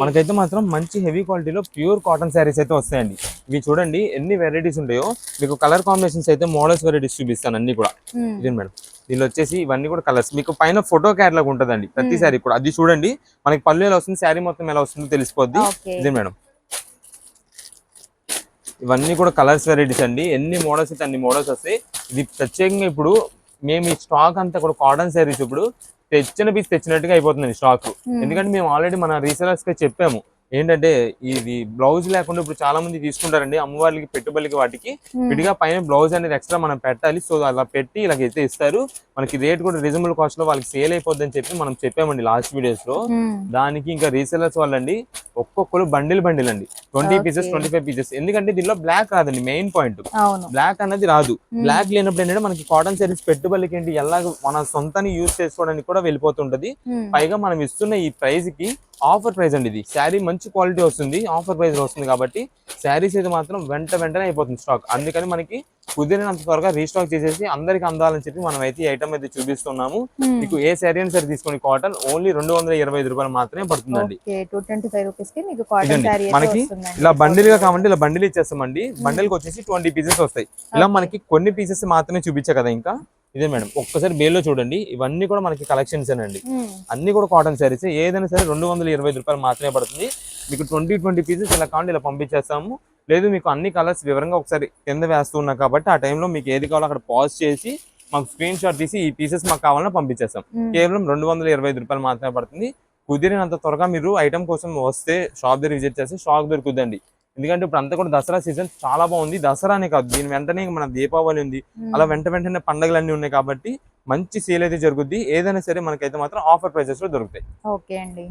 మనకైతే మాత్రం మంచి హెవీ క్వాలిటీలో ప్యూర్ కాటన్ శారీస్ అయితే వస్తాయండి. ఇవి చూడండి ఎన్ని వెరైటీస్ ఉంటాయో. మీకు కలర్ కాంబినేషన్స్ అయితే మోడల్స్ వెరైటీస్ చూపిస్తాను అన్ని కూడా. ఇదే మేడం? దీనిలో వచ్చేసి ఇవన్నీ కూడా కలర్స్ మీకు పైన ఫోటో క్యాటలాగ్ ఉంటుందండి. ప్రతి శారీ కూడా. అది చూడండి మనకి పళ్ళు ఎలా వస్తుంది శారీ మొత్తం ఎలా వస్తుందో తెలిసిపోద్ది. ఇదే మేడం? ఇవన్నీ కూడా కలర్స్ వెరైటీస్ అండి. ఎన్ని మోడల్స్ అయితే అన్ని మోడల్స్ వస్తాయి. ఇది ప్రత్యేకంగా ఇప్పుడు మేము ఈ స్టాక్ అంతా కూడా కాటన్ శారీస్ ఇప్పుడు తెచ్చిన పీస్ తెచ్చినట్టుగా అయిపోతుంది స్టాక్ Hmm. ఎందుకంటే మేము ఆల్రెడీ మన రీసెలర్స్కి చెప్పాము. ఏంటంటే ఇది బ్లౌజ్ లేకుండా ఇప్పుడు చాలా మంది తీసుకుంటారండి. అమ్మవారికి పెట్టుబడికి వాటికి. విడిగా పైన బ్లౌజ్ అనేది ఎక్స్ట్రా మనం పెట్టాలి. సో అలా పెట్టి ఇలా అయితే ఇస్తారు. మనకి రేట్ కూడా రీజనబుల్ కాస్ట్లో వాళ్ళకి సేల్ అయిపోద్ది అని చెప్పి మనం చెప్పామండి లాస్ట్ వీడియోస్లో. దానికి ఇంకా రీసెలర్స్ వాళ్ళండి ఒక్కొక్కరు బండిల్ బండిల్ అండి twenty. Pieces twenty five pieces ఎందుకంటే దీనిలో బ్లాక్ రాదండి మెయిన్ పాయింట్ బ్లాక్ అనేది రాదు. బ్లాక్ లేనప్పుడు ఏంటంటే మనకి కాటన్ శారీస్ పెట్టుబడికి ఏంటి ఎలా మన సొంతాన్ని యూజ్ చేసుకోవడానికి కూడా వెళ్ళిపోతుంటది. పైగా మనం ఇస్తున్న ఈ ప్రైస్కి ఆఫర్ ప్రైస్ అండి ఇది. శారీ మంచి క్వాలిటీ వస్తుంది ఆఫర్ ప్రైస్ వస్తుంది కాబట్టి శారీస్ అయితే మాత్రం వెంట వెంటనే అయిపోతుంది స్టాక్ అందుకని మనకి కుదిరినంత త్వరగా రీస్టాక్ చేసేసి అందరికి అందాలని చెప్పి మనం అయితే ఈ ఐటమ్ అయితే చూపిస్తున్నాము. మ్మ్. మీకు ఏ శారీ అని సరే తీసుకోండి. కాటన్ ఓన్లీ రెండు వందల ఇరవై ఐదు రూపాయలు మాత్రమే పడుతుందండి. మనకి ఇలా బండిల్గా కావాలంటే ఇలా బండిల్ ఇచ్చేస్తామండి. బండిల్కి వచ్చేసి ట్వంటీ పీసెస్ వస్తాయి. ఇలా మనకి కొన్ని పీసెస్ మాత్రమే చూపించా కదా ఇంకా. ఇదే మేడం. ఒక్కసారి బేల్లో చూడండి. ఇవన్నీ కూడా మనకి కలెక్షన్స్ అండి అన్ని కూడా కాటన్ శారీస్ ఏదైనా సరే రెండు వందల ఇరవై ఐదు రూపాయలు మాత్రమే పడుతుంది. మీకు ట్వంటీ ట్వంటీ పీసెస్ ఇలా కావాలంటే ఇలా పంపించేస్తాము. లేదు మీకు అన్ని కలర్స్ వివరంగా ఒకసారి కింద వేస్తున్నా కాబట్టి ఆ టైంలో మీకు ఏది కావాలో అక్కడ పాజ్ చేసి మాకు స్క్రీన్ షాట్ తీసి ఈ పీసెస్ మాకు కావాలన్నా పంపించేస్తాం. కేవలం రెండు వందల ఇరవై ఐదు రూపాయలు మాత్రమే పడుతుంది. కుదిరినంత త్వరగా మీరు ఐటమ్ కోసం వస్తే షాప్ దగ్గర విజిట్ చేస్తే షాప్ దొరుకుతుందండి ఎందుకంటే ఇప్పుడు అంతా కూడా దసరా సీజన్ చాలా బాగుంది. దసరానే కాదు దీని వెంటనే మన దీపావళి ఉంది. అలా వెంట వెంటనే పండుగలన్నీ ఉన్నాయి కాబట్టి మంచి సేల్ అయితే జరుగుద్ది. ఏదైనా సరే మనకైతే మాత్రం ఆఫర్ ప్రైసెస్లో దొరుకుతాయి. ఓకే అండి.